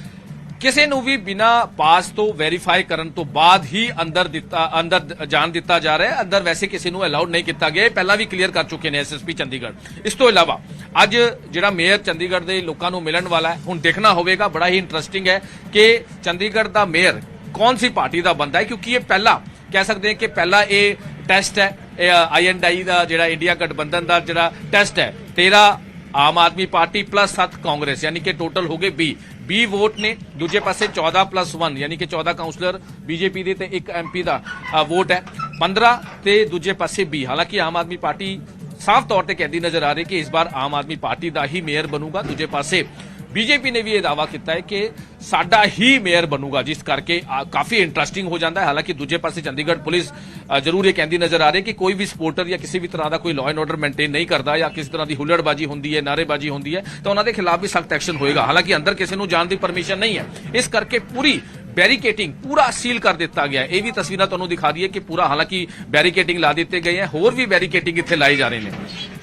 ਕਿਸੇ ਨੂੰ ਵੀ ਬਿਨਾ ਪਾਸ ਤੋਂ ਵੈਰੀਫਾਈ ਕਰਨ ਤੋਂ ਬਾਅਦ ਹੀ ਅੰਦਰ ਦਿੱਤਾ, ਅੰਦਰ ਜਾਣ ਦਿੱਤਾ ਜਾ ਰਿਹਾ ਹੈ। ਅੰਦਰ ਵੈਸੇ ਕਿਸੇ ਨੂੰ ਅਲਾਉਡ ਨਹੀਂ ਕੀਤਾ ਗਿਆ। ਇਹ ਪਹਿਲਾਂ ਵੀ ਕਲੀਅਰ ਕਰ ਚੁੱਕੇ ਨੇ ਐਸਐਸਪੀ ਚੰਡੀਗੜ੍ਹ। ਇਸ ਤੋਂ ਇਲਾਵਾ, ਅੱਜ ਜਿਹੜਾ ਮੇਅਰ ਚੰਡੀਗੜ੍ਹ ਦੇ ਲੋਕਾਂ ਨੂੰ ਮਿਲਣ ਵਾਲਾ ਹੈ, ਹੁਣ ਦੇਖਣਾ ਹੋਵੇਗਾ, ਬੜਾ ਹੀ ਇੰਟਰਸਟਿੰਗ ਹੈ ਕਿ ਚੰਡੀਗੜ੍ਹ ਦਾ ਮੇਅਰ ਕੌਣ ਸੀ ਪਾਰਟੀ ਦਾ ਬੰਦਾ ਹੈ, ਕਿਉਂਕਿ ਇਹ ਪਹਿਲਾ ਕਹਿ ਸਕਦੇ ਹਾਂ ਕਿ ਪਹਿਲਾ ਇਹ ਟੈਸਟ ਹੈ, ਇਹ ਆਈਐਨਡਾਈ ਦਾ ਜਿਹੜਾ ਇੰਡੀਆ ਗਠਬੰਧਨ ਦਾ ਜਿਹੜਾ ਟੈਸਟ ਹੈ। 13 ਆਮ ਆਦਮੀ ਪਾਰਟੀ ਪਲੱਸ 7 ਕਾਂਗਰਸ, ਯਾਨੀ ਕਿ ਟੋਟਲ ਹੋ ਗਏ 20 20 ਵੋਟ ਨੇ, ਦੂਜੇ ਪਾਸੇ 14 ਪਲੱਸ 1 ਯਾਨੀ ਕਿ 14 ਕਾਉਂਸਲਰ ਬੀਜੇਪੀ ਦੇ ਤੇ ਇੱਕ ਐਮਪੀ ਦਾ ਵੋਟ ਹੈ। 15 ਤੇ ਦੂਜੇ ਪਾਸੇ 20 ਹਾਲਾਂਕਿ ਆਮ ਆਦਮੀ ਪਾਰਟੀ ਸਾਫ਼ ਤੌਰ ਤੇ ਕਹਿੰਦੀ ਨਜ਼ਰ ਆ ਰਹੀ ਕਿ ਇਸ ਵਾਰ ਆਮ ਆਦਮੀ ਪਾਰਟੀ ਦਾ ਹੀ ਮੇਅਰ ਬਣੂਗਾ। ਦੂਜੇ ਪਾਸੇ ਬੀਜੇਪੀ ਨੇ ਵੀ ਇਹ ਦਾਅਵਾ ਕੀਤਾ ਹੈ ਕਿ ਸਾਡਾ ਹੀ ਮੇਅਰ ਬਣੂਗਾ, ਜਿਸ ਕਰਕੇ ਕਾਫੀ ਇੰਟਰਸਟਿੰਗ ਹੋ ਜਾਂਦਾ ਹੈ। ਹਾਲਾਂਕਿ ਦੂਜੇ ਪਾਸੇ ਚੰਡੀਗੜ੍ਹ ਪੁਲਿਸ ਜ਼ਰੂਰ ਇਹ ਕਹਿੰਦੀ ਨਜ਼ਰ ਆ ਰਹੀ ਕਿ ਕੋਈ ਵੀ ਸਪੋਰਟਰ ਜਾਂ ਕਿਸੇ ਵੀ ਤਰ੍ਹਾਂ ਦਾ ਕੋਈ ਲਾਅ ਐਂਡ ਆਰਡਰ ਮੇਨਟੇਨ ਨਹੀਂ ਕਰਦਾ ਜਾਂ ਕਿਸੇ ਤਰ੍ਹਾਂ ਦੀ ਹੁੱਲੜਬਾਜੀ ਹੁੰਦੀ ਹੈ, ਨਾਅਰੇਬਾਜ਼ੀ ਹੁੰਦੀ ਹੈ, ਤਾਂ ਉਹਨਾਂ ਦੇ ਖਿਲਾਫ ਵੀ ਸਖਤ ਐਕਸ਼ਨ ਹੋਏਗਾ। ਹਾਲਾਂਕਿ ਅੰਦਰ ਕਿਸੇ ਨੂੰ ਜਾਣ ਦੀ ਪਰਮਿਸ਼ਨ ਨਹੀਂ ਹੈ। ਇਸ ਕਰਕੇ ਪੂਰੀ ਬੈਰੀਕੇਟਿੰਗ ਪੂਰਾ ਸੀਲ ਕਰ ਦਿੱਤਾ ਗਿਆ ਇਹ ਵੀ ਤਸਵੀਰਾਂ ਤੁਹਾਨੂੰ ਦਿਖਾ ਦਈਏ ਕਿ ਪੂਰਾ, ਹਾਲਾਂਕਿ ਬੈਰੀਕੇਟਿੰਗ ਲਾ ਦਿੱਤੇ ਗਏ ਹੈ। ਹੋਰ ਵੀ ਬੈਰੀਕੇਟਿੰਗ ਇੱਥੇ ਲਾਏ ਜਾ ਰਹੇ ਨੇ।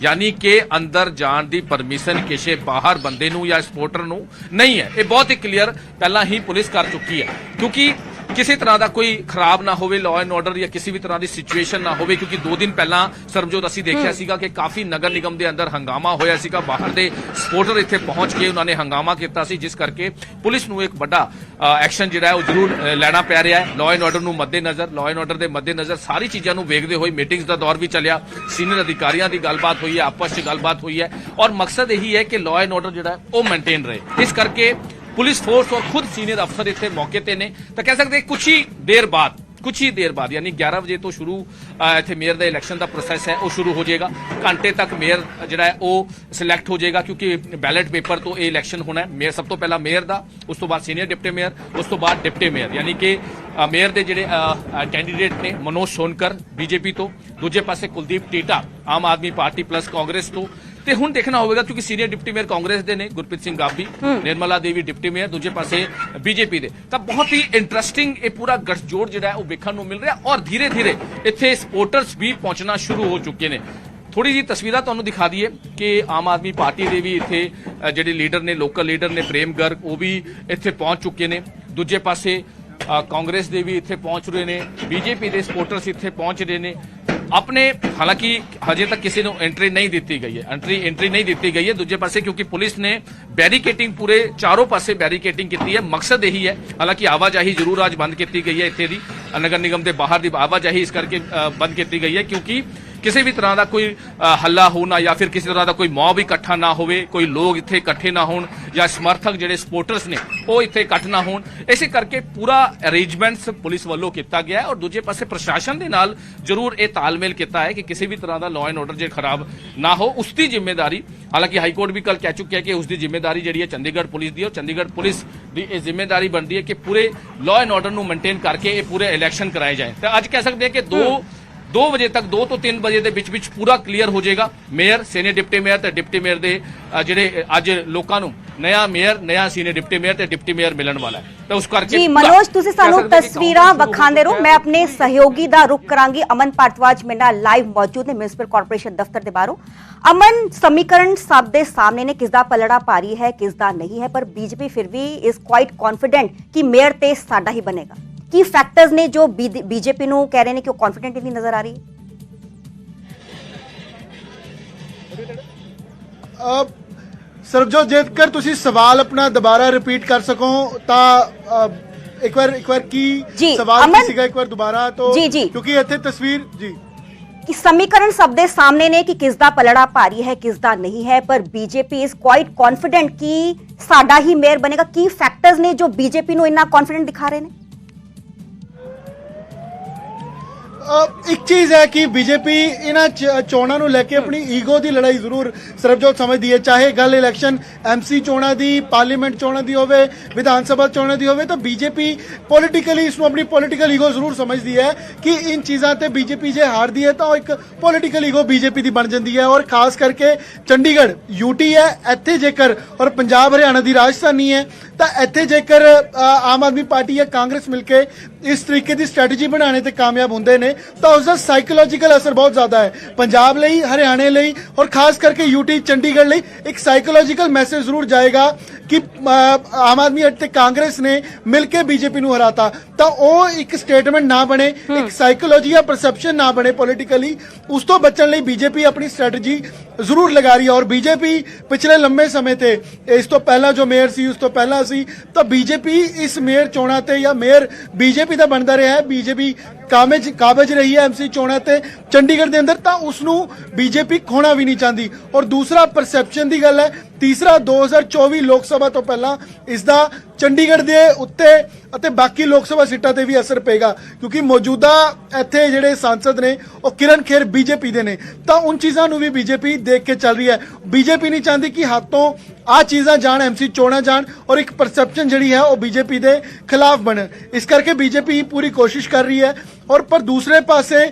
ਯਾਨੀ ਕਿ ਅੰਦਰ ਜਾਣ ਦੀ ਪਰਮਿਸ਼ਨ ਕਿਸੇ ਬਾਹਰ ਬੰਦੇ ਨੂੰ ਜਾਂ ਸਪੋਰਟਰ ਨੂੰ ਨਹੀਂ ਹੈ। ਇਹ ਬਹੁਤ ਹੀ ਕਲੀਅਰ ਪਹਿਲਾਂ ਹੀ ਪੁਲਿਸ ਕਰ ਚੁੱਕੀ ਹੈ। ਕਿਉਂਕਿ ਕਿਸੇ ਤਰ੍ਹਾਂ ਦਾ ਕੋਈ ਖਰਾਬ ਨਾ ਹੋਵੇ ਲਾਅ ਐਂਡ ਆਰਡਰ ਜਾਂ ਕਿਸੇ ਵੀ ਤਰ੍ਹਾਂ ਦੀ ਸਿਚੁਏਸ਼ਨ ਨਾ ਹੋਵੇ ਕਿਉਂਕਿ 2 ਦਿਨ ਪਹਿਲਾਂ ਸਰਬਜੋਤ ਅਸੀਂ ਦੇਖਿਆ ਸੀਗਾ ਕਿ ਕਾਫੀ ਨਗਰ ਨਿਗਮ ਦੇ ਅੰਦਰ ਹੰਗਾਮਾ ਹੋਇਆ ਸੀਗਾ ਬਾਹਰ ਦੇ ਸਪੋਰਟਰ ਇੱਥੇ ਪਹੁੰਚ ਕੇ ਉਹਨਾਂ ਨੇ ਹੰਗਾਮਾ ਕੀਤਾ ਸੀ ਜਿਸ ਕਰਕੇ ਪੁਲਿਸ ਨੂੰ ਇੱਕ ਵੱਡਾ ਐਕਸ਼ਨ ਜਿਹੜਾ ਹੈ ਉਹ ਜ਼ਰੂਰ ਲੈਣਾ ਪੈ ਰਿਹਾ ਹੈ। ਲਾਅ ਐਂਡ ਆਰਡਰ ਨੂੰ ਮੱਦੇਨਜ਼ਰ ਲਾਅ ਐਂਡ ਆਰਡਰ ਦੇ ਮੱਦੇਨਜ਼ਰ ਸਾਰੀ ਚੀਜ਼ਾਂ ਨੂੰ ਵੇਖਦੇ ਹੋਏ ਮੀਟਿੰਗਸ ਦਾ ਦੌਰ ਵੀ ਚੱਲਿਆ ਸੀਨੀਅਰ ਅਧਿਕਾਰੀਆਂ ਦੀ ਗੱਲਬਾਤ ਹੋਈ ਹੈ ਆਪਸ 'ਚ ਗੱਲਬਾਤ ਹੋਈ ਹੈ ਔਰ ਮਕਸਦ ਇਹੀ ਹੈ ਕਿ ਲਾਅ ਐਂਡ ਆਰਡਰ ਜਿਹੜਾ ਉਹ ਮੇਨਟੇਨ ਰਹੇ। ਇਸ ਕਰਕੇ ਪੁਲਿਸ ਫੋਰਸ ਔਰ ਖੁਦ ਸੀਨੀਅਰ ਅਫਸਰ ਇੱਥੇ ਮੌਕੇ ਤੇ ਨੇ। ਤਾਂ ਕਹਿ ਸਕਦੇ ਕੁਝ ਹੀ ਦੇਰ ਬਾਅਦ ਕੁਝ ਹੀ ਦੇਰ ਬਾਅਦ, ਯਾਨੀ 11 ਵਜੇ ਤੋਂ ਸ਼ੁਰੂ ਇੱਥੇ ਮੇਅਰ ਦਾ ਇਲੈਕਸ਼ਨ ਦਾ ਪ੍ਰੋਸੈਸ ਹੈ, ਉਹ ਸ਼ੁਰੂ ਹੋ ਜਾਏਗਾ। ਘੰਟੇ ਤੱਕ ਮੇਅਰ, ਜਿਹੜਾ ਹੈ, ਉਹ ਸਿਲੈਕਟ ਹੋ ਜਾਏਗਾ ਕਿਉਂਕਿ ਬੈਲਟ ਪੇਪਰ ਤੋਂ ਇਹ ਇਲੈਕਸ਼ਨ ਹੋਣਾ ਹੈ। ਮੇਅਰ ਸਭ ਤੋਂ ਪਹਿਲਾਂ ਮੇਅਰ ਦਾ, ਉਸ ਤੋਂ ਬਾਅਦ ਸੀਨੀਅਰ ਡਿਪਟੀ ਮੇਅਰ ਉਸ ਤੋਂ ਬਾਅਦ ਡਿਪਟੀ ਮੇਅਰ ਯਾਨੀ ਕਿ ਮੇਅਰ ਦੇ ਜਿਹੜੇ ਕੈਂਡੀਡੇਟ ਨੇ, ਮਨੋਜ ਸੋਨਕਰ, ਬੀਜੇਪੀ ਤੋਂ। ਦੂਜੇ ਪਾਸੇ ਕੁਲਦੀਪ ਟੀਟਾ, ਆਮ ਆਦਮੀ ਪਾਰਟੀ ਪਲੱਸ ਕਾਂਗਰਸ ਤੋਂ। ਤੇ ਹੁਣ ਦੇਖਣਾ ਹੋਵੇਗਾ ਕਿਉਂਕਿ ਸੀਨੀਅਰ ਡਿਪਟੀ ਮੇਅਰ ਕਾਂਗਰਸ ਦੇ ਨੇ ਗੁਰਪ੍ਰੀਤ ਸਿੰਘ ਗਾਬੀ ਨਿਰਮਲਾ ਦੇਵੀ ਡਿਪਟੀ ਮੇਅਰ ਦੂਜੇ ਪਾਸੇ ਬੀਜੇਪੀ ਦੇ। ਤਾਂ ਬਹੁਤ ਹੀ ਇੰਟਰਸਟਿੰਗ ਇਹ ਪੂਰਾ ਗੱਠਜੋੜ ਜਿਹੜਾ ਹੈ ਉਹ ਵੇਖਣ ਨੂੰ ਮਿਲ ਰਿਹਾ ਔਰ ਧੀਰੇ ਧੀਰੇ ਇੱਥੇ ਸਪੋਰਟਰਸ ਵੀ ਪਹੁੰਚਣਾ ਸ਼ੁਰੂ ਹੋ ਚੁੱਕੇ ਨੇ। ਥੋੜੀ ਜੀ ਤਸਵੀਰਾਂ ਤੁਹਾਨੂੰ ਦਿਖਾ ਦਈਏ ਕਿ ਆਮ ਆਦਮੀ ਪਾਰਟੀ ਦੇ ਵੀ ਇੱਥੇ ਜਿਹੜੇ ਲੀਡਰ ਨੇ ਲੋਕਲ ਲੀਡਰ ਨੇ ਪ੍ਰੇਮ ਗਰਗ ਉਹ ਵੀ ਇੱਥੇ ਪਹੁੰਚ ਚੁੱਕੇ ਨੇ। ਦੂਜੇ ਪਾਸੇ ਕਾਂਗਰਸ ਦੇ ਵੀ ਇੱਥੇ ਪਹੁੰਚ ਰਹੇ ਨੇ ਬੀਜੇਪੀ ਦੇ ਸਪੋਰਟਰਸ ਇੱਥੇ ਪਹੁੰਚ ਰਹੇ ਨੇ। ਆਪਣੇ ਹਾਲਾਂਕਿ ਹਜੇ ਤੱਕ ਕਿਸੇ ਨੂੰ ਐਂਟਰੀ ਨਹੀਂ ਦਿੱਤੀ ਗਈ ਹੈ ਐਂਟਰੀ ਐਂਟਰੀ ਨਹੀਂ ਦਿੱਤੀ ਗਈ ਹੈ ਦੂਜੇ ਪਾਸੇ ਕਿਉਂਕਿ ਪੁਲਿਸ ਨੇ ਬੈਰੀਕੇਟਿੰਗ ਪੂਰੇ ਚਾਰੋਂ ਪਾਸੇ ਬੈਰੀਕੇਟਿੰਗ ਕੀਤੀ ਹੈ ਮਕਸਦ ਇਹੀ ਹੈ ਹਾਲਾਂਕਿ ਆਵਾਜਾਈ ਜ਼ਰੂਰ ਅੱਜ ਬੰਦ ਕੀਤੀ ਗਈ ਹੈ ਇੱਥੇ ਦੀ ਨਗਰ ਨਿਗਮ ਦੇ ਬਾਹਰ ਦੀ ਆਵਾਜਾਈ ਇਸ ਕਰਕੇ ਅ, ਬੰਦ ਕੀਤੀ ਗਈ ਹੈ ਕਿਉਂਕਿ ਕਿਸੇ ਵੀ ਤਰ੍ਹਾਂ ਦਾ ਕੋਈ ਹੱਲਾ ਹੋਣਾ ਜਾਂ ਫਿਰ ਕਿਸੇ ਤਰ੍ਹਾਂ ਦਾ ਕੋਈ ਮੌਬ ਇਕੱਠਾ ਨਾ ਹੋਵੇ, ਕੋਈ ਲੋਕ ਇੱਥੇ ਇਕੱਠੇ ਨਾ ਹੋਣ ਜਾਂ ਸਮਰਥਕ ਜਿਹੜੇ ਸਪੋਰਟਰਸ ਨੇ, ਉਹ ਇੱਥੇ ਇਕੱਠ ਨਾ ਹੋਣ, ਇਸੇ ਕਰਕੇ ਪੂਰਾ ਅਰੇਂਜਮੈਂਟਸ ਪੁਲਿਸ ਵੱਲੋਂ ਕੀਤਾ ਗਿਆ ਹੈ ਔਰ ਦੂਜੇ ਪਾਸੇ ਪ੍ਰਸ਼ਾਸਨ ਦੇ ਨਾਲ ਜ਼ਰੂਰ ਇਹ ਤਾਲਮੇਲ ਕੀਤਾ ਹੈ ਕਿ ਕਿਸੇ ਵੀ ਤਰ੍ਹਾਂ ਦਾ ਲਾਅ ਐਂਡ ਆਰਡਰ ਜੇ ਖਰਾਬ ਨਾ ਹੋ, ਉਸ ਦੀ ਜ਼ਿੰਮੇਵਾਰੀ ਹਾਲਾਂਕਿ ਹਾਈ ਕੋਰਟ ਵੀ ਕੱਲ ਕਹਿ ਚੁੱਕਿਆ ਕਿ ਉਸ ਦੀ ਜ਼ਿੰਮੇਵਾਰੀ ਜਿਹੜੀ ਹੈ ਚੰਡੀਗੜ੍ਹ ਪੁਲਿਸ ਦੀ ਹੈ ਔਰ ਚੰਡੀਗੜ੍ਹ ਪੁਲਿਸ ਦੀ ਇਹ ਜ਼ਿੰਮੇਵਾਰੀ ਬਣਦੀ ਹੈ ਕਿ ਪੂਰੇ ਲਾਅ ਐਂਡ ਆਰਡਰ ਨੂੰ ਮੇਨਟੇਨ ਕਰਕੇ ਇਹ ਪੂਰੇ ਇਲੈਕਸ਼ਨ ਕਰਾਏ ਜਾਏ। ਤਾਂ ਅੱਜ ਕਹਿ ਸਕਦੇ ਹਾਂ ਕਿ ਦੋ 2 ਵਜੇ ਤੱਕ 2 ਤੋਂ 3 ਵਜੇ ਦੇ ਵਿੱਚ ਵਿੱਚ ਪੂਰਾ ਕਲੀਅਰ ਹੋ ਜਾਏਗਾ ਮੇਅਰ ਸੀਨੀਅਰ ਡਿਪਟੀ ਮੇਅਰ ਤੇ ਡਿਪਟੀ ਮੇਅਰ ਦੇ ਜਿਹੜੇ ਅੱਜ ਲੋਕਾਂ ਨੂੰ ਨया ਮੇਅਰ ਨया ਸੀਨੀਅਰ ਡਿਪਟੀ ਮੇਅਰ ਤੇ ਡਿਪਟੀ ਮੇਅਰ ਮਿਲਣ ਵਾਲਾ ਹੈ ਤਾਂ ਉਸ ਕਰਕੇ ਜੀ ਪੂਰਾ ਮਨੋਜ ਤੁਸੀਂ ਸਾਨੂੰ ਤਸਵੀਰਾਂ ਵਿਖਾਉਂਦੇ ਰਹੋ ਮੈਂ। ਆਪਣੇ ਸਹਿਯੋਗੀ ਦਾ ਰੁਖ ਕਰਾਂਗੀ ਅਮਨ ਭਾਰਤਵਾਜ ਮੇਰੇ ਨਾਲ ਲਾਈਵ ਮੌਜੂਦ ਨੇ ਮਿਊਨਿਸਪਲ ਕਾਰਪੋਰੇਸ਼ਨ ਦਫ਼ਤਰ ਦੇ ਬਾਹਰੋਂ ਅਮਨ ਸਮੀਕਰਨ ਸਭ ਦੇ ਸਾਹਮਣੇ ਨੇ ਕਿਸ ਦਾ ਪਲੜਾ ਭਾਰੀ ਹੈ ਕਿਸ ਦਾ ਨਹੀਂ ਹੈ ਪਰ ਬੀਜੇਪੀ ਫਿਰ ਵੀ ਇਸ ਕੁਆਇਟ ਕੌਨਫੀਡੈਂਟ ਕਿ ਮੇਅਰ ਤੇ ਸਾਡਾ ਹੀ ਬਣੇਗਾ ਕੀ ਫੈਕਟਰਸ ਨੇ ਜੋ ਬੀਜੇਪੀ ਨੂੰ ਕਹਿ ਰਹੇ ਨੇ ਕਿ ਉਹ ਕੌਨਫੀਡੈਂਟ ਨਹੀਂ ਨਜ਼ਰ ਆ ਰਹੀ ਸਰਬਜੋਤ ਜੇਤਕਰ ਤੁਸੀਂ ਸਵਾਲ ਆਪਣਾ ਦੁਬਾਰਾ ਰਿਪੀਟ ਕਰ ਸਕੋ ਤਾਂ ਇੱਕ ਵਾਰ ਇੱਕ ਵਾਰ ਕੀ ਸਵਾਲ ਸੀਗਾ ਇੱਕ ਵਾਰ ਦੁਬਾਰਾ ਤੋਂ। ਕਿਉਂਕਿ ਇੱਥੇ ਤਸਵੀਰ ਜੀ। ਕਿ ਸਮੀਕਰਨ ਸਭ ਦੇ ਸਾਹਮਣੇ ਨੇ ਕਿ ਕਿਸ ਦਾ ਪਲੜਾ ਭਾਰੀ ਹੈ ਕਿਸ ਦਾ ਨਹੀਂ ਹੈ ਪਰ ਬੀਜੇਪੀ ਇਸ ਕੁਆਇਟ ਕੌਨਫੀਡੈਂਟ ਕਿ ਸਾਡਾ ਹੀ ਮੇਅਰ ਬਣੇਗਾ। ਕੀ ਫੈਕਟਰਸ ਨੇ ਜੋ ਬੀਜੇਪੀ ਨੂੰ ਇੰਨਾ ਕੌਨਫੀਡੈਂਟ ਦਿਖਾ ਰਹੇ ਨੇ? ਇੱਕ ਚੀਜ਼ ਹੈ ਕਿ ਬੀਜੇਪੀ ਇਹਨਾਂ ਚ- ਚੋਣਾਂ ਨੂੰ ਲੈ ਕੇ ਆਪਣੀ ਈਗੋ ਦੀ ਲੜਾਈ ਜ਼ਰੂਰ ਸਰਬਜੋਤ ਸਮਝਦੀ ਹੈ। ਚਾਹੇ ਗੱਲ ਇਲੈਕਸ਼ਨ ਐਮਸੀ ਚੋਣਾਂ ਦੀ, ਪਾਰਲੀਮੈਂਟ ਚੋਣਾਂ ਦੀ ਹੋਵੇ, ਵਿਧਾਨ ਸਭਾ ਚੋਣਾਂ ਦੀ ਹੋਵੇ, ਤਾਂ ਬੀਜੇਪੀ ਪੋਲਿਟੀਕਲੀ ਇਸ ਨੂੰ ਆਪਣੀ ਪੋਲੀਟੀਕਲ ਈਗੋ ਜ਼ਰੂਰ ਸਮਝਦੀ ਹੈ ਕਿ ਇਨ ਚੀਜ਼ਾਂ ਤੇ ਬੀਜੇਪੀ ਜੇ ਹਾਰਦੀ ਹੈ, ਤਾਂ ਉਹ ਇੱਕ ਪੋਲੀਟੀਕਲ ਈਗੋ ਬੀਜੇਪੀ ਦੀ ਬਣ ਜਾਂਦੀ ਹੈ। ਔਰ ਖਾਸ ਕਰਕੇ ਚੰਡੀਗੜ੍ਹ ਯੂਟੀ ਹੈ, ਇੱਥੇ ਜੇਕਰ, ਔਰ ਪੰਜਾਬ, ਹਰਿਆਣਾ ਦੀ ਰਾਜਧਾਨੀ ਹੈ, ਤਾਂ ਇੱਥੇ ਜੇਕਰ ਆਮ ਆਦਮੀ ਪਾਰਟੀ ਜਾਂ ਕਾਂਗਰਸ ਮਿਲ ਕੇ ਇਸ ਤਰੀਕੇ ਦੀ ਸਟ੍ਰੈਟਜੀ ਬਣਾਉਣੇ ਤੇ ਕਾਮਯਾਬ ਹੁੰਦੇ ਨੇ ਤਾਂ ਉਸ ਦਾ ਸਾਈਕੋਲੋਜੀਕਲ ਅਸਰ ਬਹੁਤ ਜ਼ਿਆਦਾ ਹੈ। ਪੰਜਾਬ ਲਈ ਹਰਿਆਣੇ ਲਈ ਔਰ ਖਾਸ ਕਰਕੇ ਯੂਟੀ ਚੰਡੀਗੜ੍ਹ ਲਈ ਇੱਕ ਸਾਈਕੋਲੋਜੀਕਲ ਮੈਸੇਜ ਜ਼ਰੂਰ ਜਾਏਗਾ ਕਿ ਆਮ ਆਦਮੀ ਅਤੇ ਕਾਂਗਰਸ ਨੇ ਮਿਲ ਕੇ ਬੀਜੇਪੀ ਨੂੰ ਹਰਾਤਾ। ਤਾਂ ਉਹ ਇੱਕ ਸਟੇਟਮੈਂਟ ਨਾ ਬਣੇ ਇੱਕ ਸਾਈਕੋਲੋਜੀ ਜਾਂ ਪਰਸੈਪਸ਼ਨ ਨਾ ਬਣੇ ਪੋਲਿਟੀਕਲੀ ਉਸ ਤੋਂ ਬਚਣ ਲਈ ਬੀਜੇਪੀ ਆਪਣੀ ਸਟ੍ਰੈਟਜੀ ਜ਼ਰੂਰ ਲਗਾ ਰਹੀ ਹੈ ਔਰ ਬੀਜੇਪੀ ਪਿਛਲੇ ਲੰਮੇ ਸਮੇਂ ਤੇ ਇਸ ਤੋਂ ਪਹਿਲਾਂ ਜੋ ਮੇਅਰ ਸੀ, ਉਸ ਤੋਂ ਪਹਿਲਾਂ ਸੀ, ਤਾਂ ਬੀਜੇਪੀ ਇਸ ਮੇਅਰ ਚੋਣਾਂ ਤੇ ਜਾਂ ਮੇਅਰ ਬੀਜੇਪੀ ਦਾ ਬਣਦਾ ਰਿਹਾ ਹੈ। ਬੀਜੇਪੀ ਕਾਮਜ ਕਾਬਜ ਰਹੀ ਹੈ ਐਮਸੀ ਚੋਣਾਂ ਤੇ ਚੰਡੀਗੜ੍ਹ ਦੇ ਅੰਦਰ ਤਾਂ ਉਸ ਨੂੰ ਬੀਜੇਪੀ ਖੋਣਾ ਵੀ ਨਹੀਂ ਚਾਹੁੰਦੀ। ਔਰ ਦੂਸਰਾ ਪਰਸੈਪਸ਼ਨ ਦੀ ਗੱਲ ਹੈ, ਤੀਸਰਾ 2024 ਲੋਕ ਸਭਾ ਤੋਂ ਪਹਿਲਾਂ ਇਸ ਦਾ ਚੰਡੀਗੜ੍ਹ ਦੇ ਉੱਤੇ ਅਤੇ ਬਾਕੀ ਲੋਕ ਸਭਾ ਸੀਟਾਂ ਤੇ ਵੀ ਅਸਰ ਪਏਗਾ, ਕਿਉਂਕਿ ਮੌਜੂਦਾ ਇੱਥੇ ਜਿਹੜੇ ਸਾਂਸਦ ਨੇ, ਉਹ ਕਿਰਨ ਖੇਰ ਬੀਜੇਪੀ ਦੇ ਨੇ। ਤਾਂ ਉਨ ਚੀਜ਼ਾਂ ਨੂੰ ਵੀ ਬੀਜੇਪੀ ਦੇਖ ਕੇ ਚੱਲ ਰਹੀ ਹੈ। ਬੀਜੇਪੀ ਨਹੀਂ ਚਾਹੁੰਦੀ ਕਿ ਹੱਥੋਂ ਆ ਚੀਜ਼ਾਂ ਜਾਣ ਐਮਸੀ ਚੋਣਾਂ ਜਾਣ ਔਰ ਇੱਕ ਪਰਸੈਪਸ਼ਨ ਜਿਹੜੀ ਹੈ ਉਹ ਬੀਜੇਪੀ ਦੇ ਖਿਲਾਫ ਬਣਨ ਇਸ ਕਰਕੇ ਬੀਜੇਪੀ ਪੂਰੀ ਕੋਸ਼ਿਸ਼ ਕਰ ਰਹੀ ਹੈ ਔਰ ਪਰ ਦੂਸਰੇ ਪਾਸੇ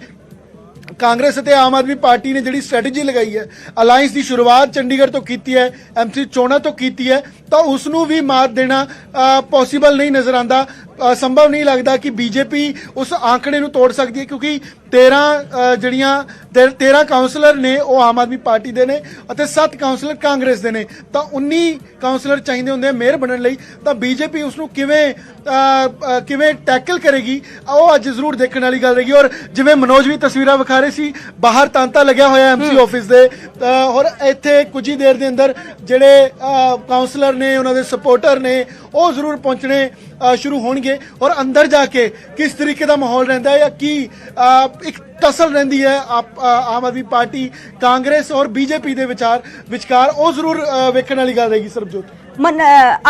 ਕਾਂਗਰਸ ਅਤੇ ਆਮ ਆਦਮੀ ਪਾਰਟੀ ਨੇ ਜਿਹੜੀ ਸਟ੍ਰੈਟਜੀ ਲਗਾਈ ਹੈ ਅਲਾਈਅੰਸ ਦੀ ਸ਼ੁਰੂਆਤ ਚੰਡੀਗੜ੍ਹ ਤੋਂ ਕੀਤੀ ਹੈ ਐਮਸੀ ਚੋਣਾਂ ਤੋਂ ਕੀਤੀ ਹੈ, ਤਾਂ ਉਸ ਨੂੰ ਵੀ ਮਾਤ ਦੇਣਾ ਪੋਸੀਬਲ ਨਹੀਂ ਨਜ਼ਰ ਆਂਦਾ ਸੰਭਵ ਨਹੀਂ ਲੱਗਦਾ ਕਿ ਬੀਜੇਪੀ ਉਸ ਆંકੜੇ ਨੂੰ ਤੋੜ ਸਕਦੀ ਹੈ ਕਿਉਂਕਿ 13 ਅ, ਜਿਹੜੀਆਂ ਤੇ- 13 ਕਾਉਂਸਲਰ ਨੇ ਉਹ ਆਮ ਆਦਮੀ ਪਾਰਟੀ ਦੇ ਨੇ ਅਤੇ 7 ਕਾਉਂਸਲਰ ਕਾਂਗਰਸ ਦੇ ਨੇ। ਤਾਂ 19 ਕਾਉਂਸਲਰ ਚਾਹੀਦੇ ਹੁੰਦੇ ਆ ਮੇਅਰ ਬਣਨ ਲਈ। ਤਾਂ ਬੀਜੇਪੀ ਉਸ ਨੂੰ ਕਿਵੇਂ ਕਿਵੇਂ ਟੈਕਲ ਕਰੇਗੀ ਉਹ ਅੱਜ ਜ਼ਰੂਰ ਦੇਖਣ ਵਾਲੀ ਗੱਲ ਰਹੇਗੀ। ਔਰ ਜਿਵੇਂ ਮਨੋਜ ਵੀ ਤਸਵੀਰਾਂ ਵਿਖਾ ਰਹੇ ਸੀ ਬਾਹਰ ਤਾਂਤਾ ਲੱਗਿਆ ਹੋਇਆ ਐਮਸੀ ਆਫਿਸ ਦੇ। ਔਰ ਇੱਥੇ ਕੁਝ ਹੀ ਦੇਰ ਦੇ ਅੰਦਰ ਜਿਹੜੇ ਕਾਉਂਸਲਰ ਨੇ ਉਹਨਾਂ ਦੇ ਸਪੋਰਟਰ ਨੇ ਉਹ ਜ਼ਰੂਰ ਪਹੁੰਚਣੇ ਸ਼ੁਰੂ ਹੋਣਗੇ। ਔਰ ਅੰਦਰ ਜਾ ਕੇ ਕਿਸ ਤਰੀਕੇ ਦਾ ਮਾਹੌਲ ਰਹਿੰਦਾ ਹੈ ਜਾਂ ਕੀ ਇੱਕ ਟਸਲ ਰਹਿੰਦੀ ਹੈ ਆਮ ਆਦਮੀ ਪਾਰਟੀ, ਕਾਂਗਰਸ ਔਰ ਬੀਜੇਪੀ ਦੇ ਵਿਚਾਰ, ਵਿਚਕਾਰ, ਉਹ ਜ਼ਰੂਰ ਵੇਖਣ ਵਾਲੀ ਗੱਲ ਰਹੇਗੀ ਸਰਬਜੋਤ। ਮਨ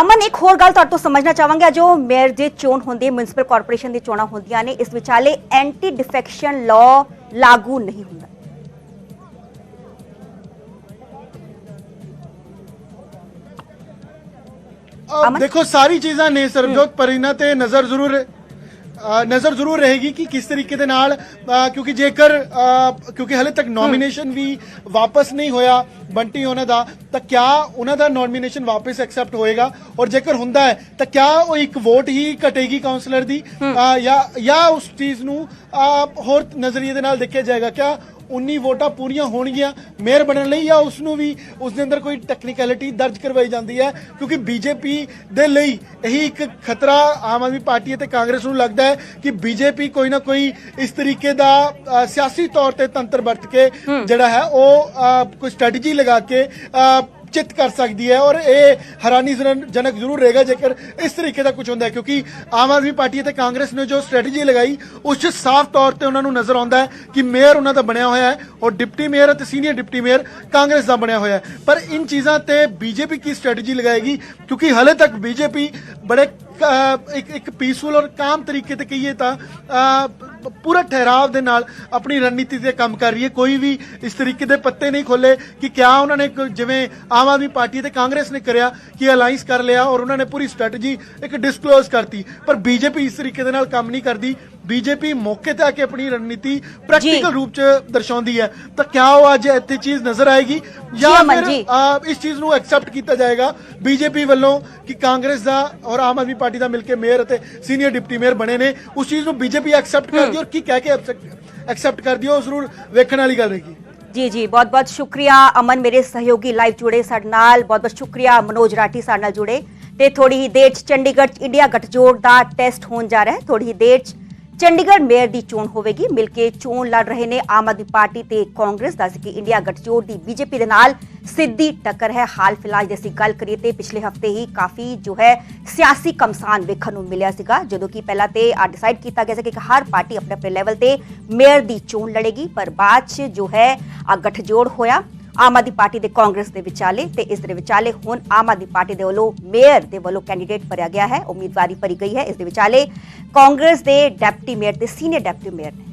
ਅਮਨ, ਇੱਕ ਹੋਰ ਗੱਲ ਤੁਹਾਡੇ ਤੋਂ ਸਮਝਣਾ ਚਾਹਾਂਗਾ, ਜੋ ਮੇਅਰ ਦੀ ਚੋਣ ਹੁੰਦੀ ਹੈ ਮਿਊਨਿਸਪਲ ਕਾਰਪੋਰੇਸ਼ਨ ਦੀ ਚੋਣਾਂ ਹੁੰਦੀਆਂ ਨੇ, ਇਸ ਵਿਚਾਲੇ ਐਂਟੀ ਡਿਫੈਕਸ਼ਨ ਲਾਅ ਲਾਗੂ ਨਹੀਂ ਹੁੰਦਾ। ਅਮਨ? ਦੇਖੋ ਸਾਰੀ ਚੀਜ਼ਾਂ ਨੇ ਸਰਬਜੋਤ ਪਰ ਇਹਨਾਂ ਤੇ ਨਜ਼ਰ ਜ਼ਰੂਰ ਅ, ਨਜ਼ਰ ਜ਼ਰੂਰ ਰਹੇਗੀ ਕਿ ਕਿਸ ਤਰੀਕੇ ਦੇ ਨਾਲ ਅ, ਕਿਉਂਕਿ ਜੇਕਰ ਅ, ਕਿਉਂਕਿ ਹਲੇ ਤੱਕ ਨੋਮੀਨੇਸ਼ਨ ਵੀ ਵਾਪਸ ਨਹੀਂ ਹੋਇਆ ਬੰਟੀ ਉਹਨਾਂ ਦਾ ਤਾਂ ਕਿਆ ਉਹਨਾਂ ਦਾ ਨੋਮੀਨੇਸ਼ਨ ਵਾਪਸ ਐਕਸੈਪਟ ਹੋਏਗਾ? ਔਰ ਜੇਕਰ ਹੁੰਦਾ ਹੈ ਤਾਂ ਕਿਆ ਉਹ ਇੱਕ ਵੋਟ ਹੀ ਘਟੇਗੀ ਕਾਉਂਸਲਰ ਦੀ? ਅ, ਜਾਂ ਜਾਂ ਉਸ ਚੀਜ਼ ਨੂੰ ਅ, ਹੋਰ ਨਜ਼ਰੀਏ ਦੇ ਨਾਲ ਦੇਖਿਆ ਜਾਏਗਾ? ਕਿਆ 19 ਵੋਟਾਂ ਪੂਰੀਆਂ ਹੋਣਗੀਆਂ। ਮੇਅਰ ਬਣਨ ਲਈ ਜਾਂ ਉਸ ਨੂੰ ਵੀ ਉਸ ਦੇ ਅੰਦਰ ਕੋਈ ਟੈਕਨੀਕੈਲਿਟੀ ਦਰਜ ਕਰਵਾਈ ਜਾਂਦੀ ਹੈ। ਕਿਉਂਕਿ ਬੀਜੇਪੀ ਦੇ ਲਈ ਇਹੀ ਇੱਕ ਖਤਰਾ ਆਮ ਆਦਮੀ ਪਾਰਟੀ ਅਤੇ ਕਾਂਗਰਸ ਨੂੰ ਲੱਗਦਾ ਹੈ ਕਿ ਬੀਜੇਪੀ ਕੋਈ ਨਾ ਕੋਈ ਇਸ ਤਰੀਕੇ ਦਾ ਸਿਆਸੀ ਤੌਰ ਤੇ ਤੰਤਰ ਵਰਤ ਕੇ ਜਿਹੜਾ ਹੈ ਉਹ ਕੋਈ ਸਟ੍ਰੈਟਜੀ ਲਗਾ ਕੇ ਚਿੱਤ ਕਰ ਸਕਦੀ ਹੈ ਔਰ ਇਹ ਹੈਰਾਨੀਜਨਕ ਜ਼ਰੂਰ ਰਹੇਗਾ ਜੇਕਰ ਇਸ ਤਰੀਕੇ ਦਾ ਕੁਝ ਹੁੰਦਾ ਹੈ ਕਿਉਂਕਿ ਆਮ ਆਦਮੀ ਪਾਰਟੀ ਅਤੇ ਕਾਂਗਰਸ ਨੇ ਜੋ ਸਟ੍ਰੈਟਜੀ ਲਗਾਈ ਉਸ 'ਚ ਸਾਫ਼ ਤੌਰ ਤੇ ਉਹਨਾਂ ਨੂੰ ਨਜ਼ਰ ਆਉਂਦਾ ਹੈ ਕਿ ਮੇਅਰ ਉਹਨਾਂ ਦਾ ਬਣਿਆ ਹੋਇਆ ਹੈ ਔਰ ਡਿਪਟੀ ਮੇਅਰ ਅਤੇ ਸੀਨੀਅਰ ਡਿਪਟੀ ਮੇਅਰ ਕਾਂਗਰਸ ਦਾ ਬਣਿਆ ਹੋਇਆ ਹੈ। ਪਰ ਇਨ ਚੀਜ਼ਾਂ ਤੇ ਬੀਜੇਪੀ ਕੀ ਸਟ੍ਰੈਟਜੀ ਲਗਾਏਗੀ? ਕਿਉਂਕਿ ਹਲੇ ਤੱਕ ਬੀਜੇਪੀ ਬੜੇ ਅ, ਇੱਕ ਇੱਕ ਪੀਸਫੁਲ ਔਰ ਕਾਮ ਤਰੀਕੇ ਤੇ ਕਹੀਏ ਤਾਂ ਪੂਰਾ ਠਹਿਰਾਵ ਦੇ ਨਾਲ ਆਪਣੀ ਰਣਨੀਤੀ ਤੇ ਕੰਮ ਕਰ ਰਹੀ ਹੈ। ਕੋਈ ਵੀ ਇਸ ਤਰੀਕੇ ਦੇ ਪੱਤੇ ਨਹੀਂ ਖੋਲੇ ਕਿ ਕਿਆ ਉਹਨਾਂ ਨੇ ਕੋਈ ਜਿਵੇਂ ਆਮ ਆਦਮੀ ਪਾਰਟੀ ਤੇ ਕਾਂਗਰਸ ਨੇ ਕਰਿਆ ਕਿ ਅਲਾਈਅੰਸ ਕਰ ਲਿਆ ਔਰ ਉਹਨਾਂ ਨੇ ਪੂਰੀ ਸਟ੍ਰੈਟਜੀ ਇੱਕ ਡਿਸਕਲੋਜ਼ ਕਰਤੀ। ਪਰ ਬੀਜੇਪੀ ਇਸ ਤਰੀਕੇ ਦੇ ਨਾਲ ਕੰਮ ਨਹੀਂ ਕਰਦੀ। ਬੀਜੇਪੀ ਮੌਕੇ ਤੇ ਆ ਕੇ ਆਪਣੀ ਰਣਨੀਤੀ ਪ੍ਰੈਕਟੀਕਲ ਰੂਪ ਚ ਦਰਸਾਉਂਦੀ ਹੈ। ਤਾਂ ਕਿਆ ਉਹ ਅੱਜ ਇੱਥੇ ਚੀਜ਼ ਨਜ਼ਰ ਆਏਗੀ? ਜਾਂ ਫਿਰ ਇਸ ਚੀਜ਼ ਨੂੰ ਐਕਸੈਪਟ ਕੀਤਾ ਜਾਏਗਾ ਬੀਜੇਪੀ ਵੱਲੋਂ ਕਿ ਕਾਂਗਰਸ ਦਾ ਔਰ ਆਮ ਆਦਮੀ ਪਾਰਟੀ ਦਾ ਮਿਲ ਕੇ ਮੇਅਰ ਅਤੇ ਸੀਨੀਅਰ ਡਿਪਟੀ ਮੇਅਰ ਬਣੇ ਨੇ। ਉਸ ਚੀਜ਼ ਨੂੰ ਬੀਜੇਪੀ ਐਕਸੈਪਟ ਕਰਦੀ ਔਰ ਕੀ ਕਹਿ ਕੇ ਐਕਸੈਪਟ ਕਰਦੀ ਉਹ ਜ਼ਰੂਰ ਵੇਖਣ ਵਾਲੀ ਗੱਲ ਰਹੇਗੀ ਜੀ ਜੀ ਬਹੁਤ ਬਹੁਤ ਸ਼ੁਕਰੀਆ ਅਮਨ ਮੇਰੇ ਸਹਿਯੋਗੀ ਲਾਈਵ ਜੁੜੇ ਸਾਡੇ ਨਾਲ। ਬਹੁਤ ਬਹੁਤ ਸ਼ੁਕਰੀਆ ਮਨੋਜ ਰਾਠੀ ਸਾਡੇ ਨਾਲ ਜੁੜੇ। ਤੇ ਥੋੜੀ ਹੀ ਦੇਰ ਚ ਚੰਡੀਗੜ੍ਹ ਚ ਇੰਡੀਆ ਗੱਠਜੋੜ ਦਾ ਟੈਸਟ ਹੋਣ ਜਾ ਰਿਹਾ ਹੈ। ਥੋੜੀ ਹੀ ਦੇਰ ਚ ਚੰਡੀਗੜ੍ਹ ਮੇਅਰ ਦੀ ਚੋਣ ਹੋਵੇਗੀ। ਮਿਲ ਕੇ ਚੋਣ ਲੜ ਰਹੇ ਨੇ ਆਮ ਆਦਮੀ ਪਾਰਟੀ ਤੇ ਕਾਂਗਰਸ। ਦਾ ਕਿ ਇੰਡੀਆ ਗੱਠਜੋੜ ਦੀ ਬੀਜੇਪੀ ਦੇ ਨਾਲ ਸਿੱਧੀ ਟੱਕਰ ਹੈ। ਹਾਲ ਫਿਲਹਾਲ ਜੇ ਅਸੀਂ ਗੱਲ ਕਰੀਏ ਤੇ ਪਿਛਲੇ ਹਫ਼ਤੇ ਹੀ ਕਾਫੀ ਜੋ ਹੈ ਸਿਆਸੀ ਕਮਸਾਨ ਵੇਖਣ ਨੂੰ ਮਿਲਿਆ ਸੀਗਾ, ਜਦੋਂ ਕਿ ਪਹਿਲਾਂ ਤੇ ਆ ਡਿਸਾਈਡ ਕੀਤਾ ਗਿਆ ਸੀ ਕਿ ਹਰ ਪਾਰਟੀ ਆਪਣੇ ਆਪਣੇ ਲੈਵਲ ਤੇ ਮੇਅਰ ਦੀ ਚੋਣ ਲੜੇਗੀ। ਪਰ ਬਾਅਦ ਚ ਜੋ ਹੈ ਆ ਗਠਜੋੜ ਹੋਇਆ। ਆਮ ਆਦਮੀ ਪਾਰਟੀ ਦੇ ਕਾਂਗਰਸ ਦੇ ਵਿਚਾਲੇ ਤੇ ਇਸ ਦੇ ਵਿਚਾਲੇ ਹੁਣ ਆਮ ਆਦਮੀ ਪਾਰਟੀ ਦੇ ਵੱਲੋਂ ਮੇਅਰ ਦੇ ਵੱਲੋਂ ਕੈਂਡੀਡੇਟ ਭਰਿਆ ਗਿਆ ਹੈ, ਉਮੀਦਵਾਰੀ ਭਰੀ ਗਈ ਹੈ। ਇਸ ਦੇ ਵਿਚਾਲੇ ਕਾਂਗਰਸ ਦੇ ਡਿਪਟੀ ਮੇਅਰ ਤੇ ਸੀਨੀਅਰ ਡਿਪਟੀ ਮੇਅਰ ਨੇ